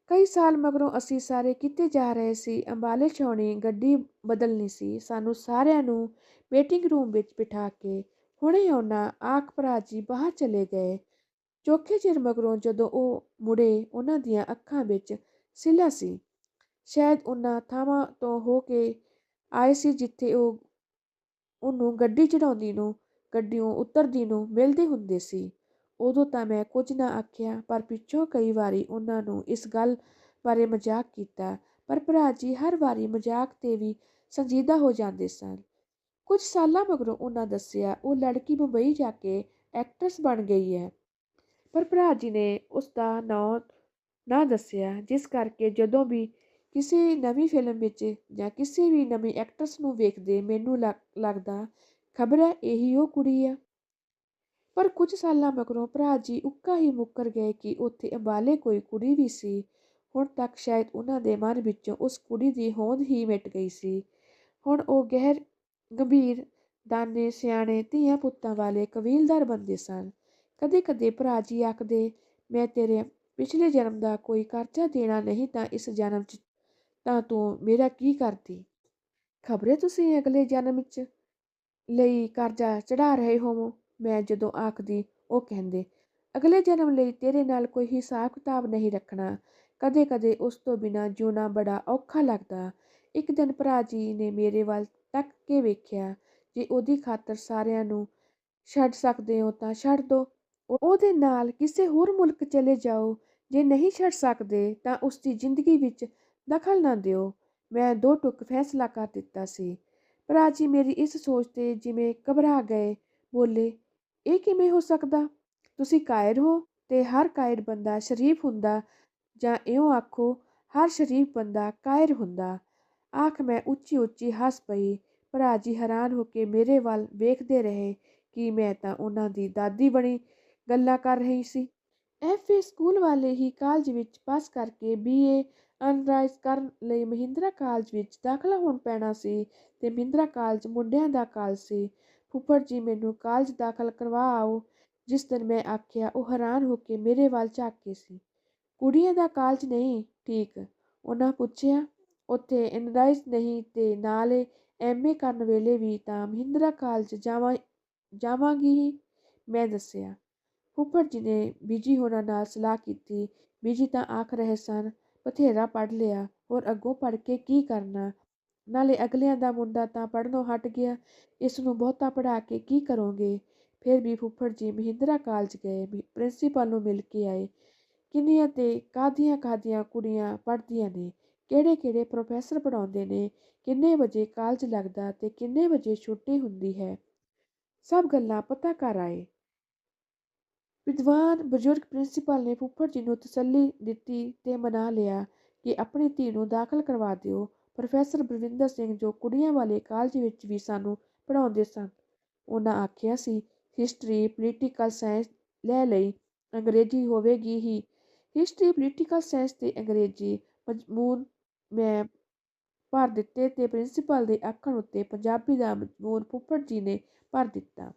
ਕਈ ਸਾਲ ਮਗਰੋਂ ਅਸੀਂ ਸਾਰੇ ਕਿਤੇ ਜਾ ਰਹੇ ਸੀ। ਅੰਬਾਲੇ ਛਾਉਣੀ ਗੱਡੀ ਬਦਲਣੀ ਸੀ। ਸਾਨੂੰ ਸਾਰਿਆਂ ਨੂੰ ਵੇਟਿੰਗ ਰੂਮ ਵਿੱਚ ਬਿਠਾ ਕੇ ਹੁਣੇ ਉਹਨਾਂ ਆਖ ਭਰਾ ਜੀ ਬਾਹਰ ਚਲੇ ਗਏ। ਚੋਖੇ ਚਿਰ ਮਗਰੋਂ ਜਦੋਂ ਉਹ ਮੁੜੇ, ਉਹਨਾਂ ਦੀਆਂ ਅੱਖਾਂ ਵਿੱਚ ਸਿਲਾ ਸੀ। ਸ਼ਾਇਦ ਉਹਨਾਂ ਥਾਵਾਂ ਤੋਂ ਹੋ ਕੇ ਆਏ ਸੀ ਜਿੱਥੇ ਉਹ ਉਹਨੂੰ ਗੱਡੀ ਚੜਾਉਂਦੀ ਨੂੰ, ਗੱਡੀਓਂ ਉਤਰਦੀ ਨੂੰ ਮਿਲਦੇ ਹੁੰਦੇ ਸੀ। ਉਦੋਂ ਤਾਂ ਮੈਂ ਕੁਝ ਨਾ ਆਖਿਆ, ਪਰ ਪਿੱਛੋਂ ਕਈ ਵਾਰੀ ਉਹਨਾਂ ਨੂੰ ਇਸ ਗੱਲ ਬਾਰੇ ਮਜ਼ਾਕ ਕੀਤਾ। ਪਰ ਭਰਾ ਜੀ, ਹਰ ਵਾਰੀ ਮਜ਼ਾਕ ਤੇ ਵੀ ਸੰਜੀਦਾ ਹੋ ਜਾਂਦੇ ਸਨ। ਕੁਝ ਸਾਲਾਂ ਮਗਰੋਂ ਉਹਨਾਂ ਦੱਸਿਆ, ਉਹ ਲੜਕੀ ਮੁੰਬਈ ਜਾ ਕੇ ਐਕਟਰਸ ਬਣ ਗਈ ਹੈ। ਪਰ ਭਰਾ ਜੀ ਨੇ ਉਸ ਦਾ ਨਾਂ, ਨਾ ਦੱਸਿਆ, ਜਿਸ ਕਰਕੇ ਜਦੋਂ ਵੀ ਕਿਸੇ ਨਵੀਂ ਫਿਲਮ ਵਿੱਚ ਜਾਂ ਕਿਸੇ ਵੀ ਨਵੀਂ ਐਕਟਰਸ ਨੂੰ ਵੇਖਦੇ ਮੈਨੂੰ ਲੱਗਦਾ ਖਬਰ ਹੈ ਇਹੀ ਉਹ ਕੁੜੀ ਆ। ਪਰ ਕੁਝ ਸਾਲਾਂ ਮਗਰੋਂ ਭਰਾ ਜੀ ਉੱਕਾ ਹੀ ਮੁੱਕਰ ਗਏ ਕਿ ਉੱਥੇ ਅੰਬਾਲੇ ਕੋਈ ਕੁੜੀ ਵੀ ਸੀ। ਹੁਣ ਤੱਕ ਸ਼ਾਇਦ ਉਹਨਾਂ ਦੇ ਮਨ ਵਿੱਚੋਂ ਉਸ ਕੁੜੀ ਦੀ ਹੋਂਦ ਹੀ ਮਿਟ ਗਈ ਸੀ। ਹੁਣ ਉਹ ਗਹਿਰ, ਗੰਭੀਰ, ਦਾਨੇ, ਸਿਆਣੇ, ਧੀਆਂ ਪੁੱਤਾਂ ਵਾਲੇ ਕਬੀਲਦਾਰ ਬੰਦੇ ਸਨ। ਕਦੇ ਕਦੇ ਭਰਾ ਜੀ ਆਖਦੇ, ਮੈਂ ਤੇਰੇ ਪਿਛਲੇ ਜਨਮ ਦਾ ਕੋਈ ਕਰਜ਼ਾ ਦੇਣਾ ਨਹੀਂ ਤਾਂ ਇਸ ਜਨਮ 'ਚ ਤਾਂ ਤੂੰ ਮੇਰਾ ਕੀ ਕਰਦੀ? ਖਬਰੇ ਤੁਸੀਂ ਅਗਲੇ ਜਨਮ 'ਚ ਲਈ ਕਰਜ਼ਾ ਚੜਾ ਰਹੇ ਹੋਵੋ? ਮੈਂ ਜਦੋਂ ਆਖਦੀ, ਉਹ ਕਹਿੰਦੇ, ਅਗਲੇ ਜਨਮ ਲਈ ਤੇਰੇ ਨਾਲ ਕੋਈ ਹਿਸਾਬ ਕਿਤਾਬ ਨਹੀਂ ਰੱਖਣਾ। ਕਦੇ ਕਦੇ ਉਸ ਤੋਂ ਬਿਨਾ ਜਿਉਣਾ ਬੜਾ ਔਖਾ ਲੱਗਦਾ। ਇੱਕ ਦਿਨ ਭਰਾ ਜੀ ਨੇ ਮੇਰੇ ਵੱਲ ਤੱਕ ਕੇ ਵੇਖਿਆ, ਜੇ ਉਹਦੀ ਖਾਤਰ ਸਾਰਿਆਂ ਨੂੰ ਛੱਡ ਸਕਦੇ ਹੋ ਤਾਂ ਛੱਡ ਦੋ। ਉਹਦੇ ਨਾਲ ਕਿਸੇ ਹੋਰ ਮੁਲਕ ਚਲੇ ਜਾਓ। ਜੇ ਨਹੀਂ ਛੱਡ ਸਕਦੇ ਤਾਂ ਉਸ ਦੀ ਜ਼ਿੰਦਗੀ ਵਿੱਚ ਦਖਲ ਨਾ ਦਿਓ। ਮੈਂ ਦੋ ਟੁਕ ਫੈਸਲਾ ਕਰ ਦਿੱਤਾ ਸੀ। ਭਰਾ ਜੀ ਮੇਰੀ ਇਸ ਸੋਚ ਤੇ ਜਿਵੇਂ ਘਬਰਾ ਗਏ, ਬੋਲੇ, ਇਹ ਕਿਵੇਂ ਹੋ ਸਕਦਾ? ਤੁਸੀਂ ਕਾਇਰ ਹੋ ਤੇ ਹਰ ਕਾਇਰ ਬੰਦਾ ਸ਼ਰੀਫ ਹੁੰਦਾ ਜਾਂ ਇਉਂ ਆਖੋ, ਹਰ ਸ਼ਰੀਫ ਬੰਦਾ ਕਾਇਰ ਹੁੰਦਾ। ਆਖ ਮੈਂ ਉੱਚੀ ਉੱਚੀ ਹੱਸ ਪਈ ਭਰਾ ਜੀ ਹੈਰਾਨ ਹੋ ਕੇ ਮੇਰੇ ਵੱਲ ਵੇਖਦੇ ਰਹੇ ਕਿ ਮੈਂ ਤਾਂ ਉਹਨਾਂ ਦੀ ਦਾਦੀ ਬਣੀ ਗੱਲਾਂ ਕਰ ਰਹੀ ਸੀ। ਐਫਏ ਸਕੂਲ ਵਾਲੇ ਹੀ ਕਾਲਜ ਵਿੱਚ ਪਾਸ ਕਰਕੇ ਬੀਏ ਅਨਰਾਈਜ਼ ਕਰਨ ਲਈ ਮਹਿੰਦਰਾ ਕਾਲਜ ਵਿੱਚ ਦਾਖਲਾ ਹੋਣ ਪੈਣਾ ਸੀ ਤੇ ਮਹਿੰਦਰਾ ਕਾਲਜ ਮੁੰਡਿਆਂ ਦਾ ਕਾਲਜ ਸੀ। ਫੁੱਫੜ ਜੀ ਮੈਨੂੰ ਕਾਲਜ ਦਾਖਲ ਕਰਵਾ ਆਓ, ਜਿਸ ਦਿਨ ਮੈਂ ਆਖਿਆ, ਉਹ ਹੈਰਾਨ ਹੋ ਕੇ ਮੇਰੇ ਵੱਲ ਝਾਕੇ ਸੀ। ਕੁੜੀਆਂ ਦਾ ਕਾਲਜ ਨਹੀਂ, ਠੀਕ, ਉਹਨਾਂ ਪੁੱਛਿਆ। ਉੱਥੇ ਇਨਰਾਈਜ਼ ਨਹੀਂ ਤੇ ਨਾਲੇ ਐਮਏ ਕਰਨ ਵੇਲੇ ਵੀ ਤਾਂ ਮਹਿੰਦਰਾ ਕਾਲਜ ਜਾਵਾਂ, ਜਾਵਾਂਗੀ ਹੀ, ਮੈਂ ਦੱਸਿਆ। ਫੁੱਫੜ ਜੀ ਨੇ ਬੀਜੀ ਹੋਣਾ ਨਾਲ ਸਲਾਹ ਕੀਤੀ। ਬੀਜੀ ਤਾਂ ਆਖ ਰਹੇ ਸਨ ਬਥੇਰਾ ਪੜ੍ਹ ਲਿਆ, ਹੋਰ ਅੱਗੋਂ ਪੜ੍ਹ ਕੇ ਕੀ ਕਰਨਾ? ਨਾਲੇ ਅਗਲਿਆਂ ਦਾ ਮੁੰਡਾ ਤਾਂ ਪੜ੍ਹਨੋਂ ਹਟ ਗਿਆ, ਇਸ ਨੂੰ ਬਹੁਤਾ ਪੜ੍ਹਾ ਕੇ ਕੀ ਕਰੋਗੇ? ਫਿਰ ਵੀ ਫੁੱਫੜ ਜੀ ਮਹਿੰਦਰਾ ਕਾਲਜ ਗਏ ਪ੍ਰਿੰਸੀਪਲ ਨੂੰ ਮਿਲ ਕੇ ਆਏ। ਕਿੰਨੀਆਂ ਤੇ ਕਾਦੀਆਂ ਕਾਦੀਆਂ ਕੁੜੀਆਂ ਪੜ੍ਹਦੀਆਂ ਨੇ? ਕਿਹੜੇ ਕਿਹੜੇ ਪ੍ਰੋਫੈਸਰ ਪੜ੍ਹਾਉਂਦੇ ਨੇ? ਕਿੰਨੇ ਵਜੇ ਕਾਲਜ ਲੱਗਦਾ ਤੇ ਕਿੰਨੇ ਵਜੇ ਛੁੱਟੀ ਹੁੰਦੀ ਹੈ? ਸਭ ਗੱਲਾਂ ਪਤਾ ਕਰ ਆਏ। ਵਿਦਵਾਨ ਬਜ਼ੁਰਗ ਪ੍ਰਿੰਸੀਪਲ ਨੇ ਫੁੱਫੜ ਜੀ ਨੂੰ ਤਸੱਲੀ ਦਿੱਤੀ ਤੇ ਮਨਾ ਲਿਆ ਕਿ ਆਪਣੀ ਧੀ ਨੂੰ ਦਾਖਲ ਕਰਵਾ ਦਿਓ। ਪ੍ਰੋਫੈਸਰ ਬਲਵਿੰਦਰ ਸਿੰਘ ਜੋ ਕੁੜੀਆਂ ਵਾਲੇ ਕਾਲਜ ਵਿੱਚ ਵੀ ਸਾਨੂੰ ਪੜ੍ਹਾਉਂਦੇ ਸਨ, ਉਹਨਾਂ ਆਖਿਆ ਸੀ ਹਿਸਟਰੀ ਪੋਲੀਟੀਕਲ ਸਾਇੰਸ ਲੈ ਲਈ, ਅੰਗਰੇਜ਼ੀ ਹੋਵੇਗੀ ਹੀ। ਹਿਸਟਰੀ ਪੋਲੀਟੀਕਲ ਸਾਇੰਸ ਤੇ ਅੰਗਰੇਜ਼ੀ, ਮਜ਼ਮੂਨ ਮੈਂ ਭਰ ਦਿੱਤੇ ਤੇ ਪ੍ਰਿੰਸੀਪਲ ਦੇ ਆਖਣ ਉੱਤੇ ਪੰਜਾਬੀ ਦਾ ਮਜ਼ਮੂਨ ਫੁੱਫੜ ਜੀ ਨੇ ਭਰ ਦਿੱਤਾ।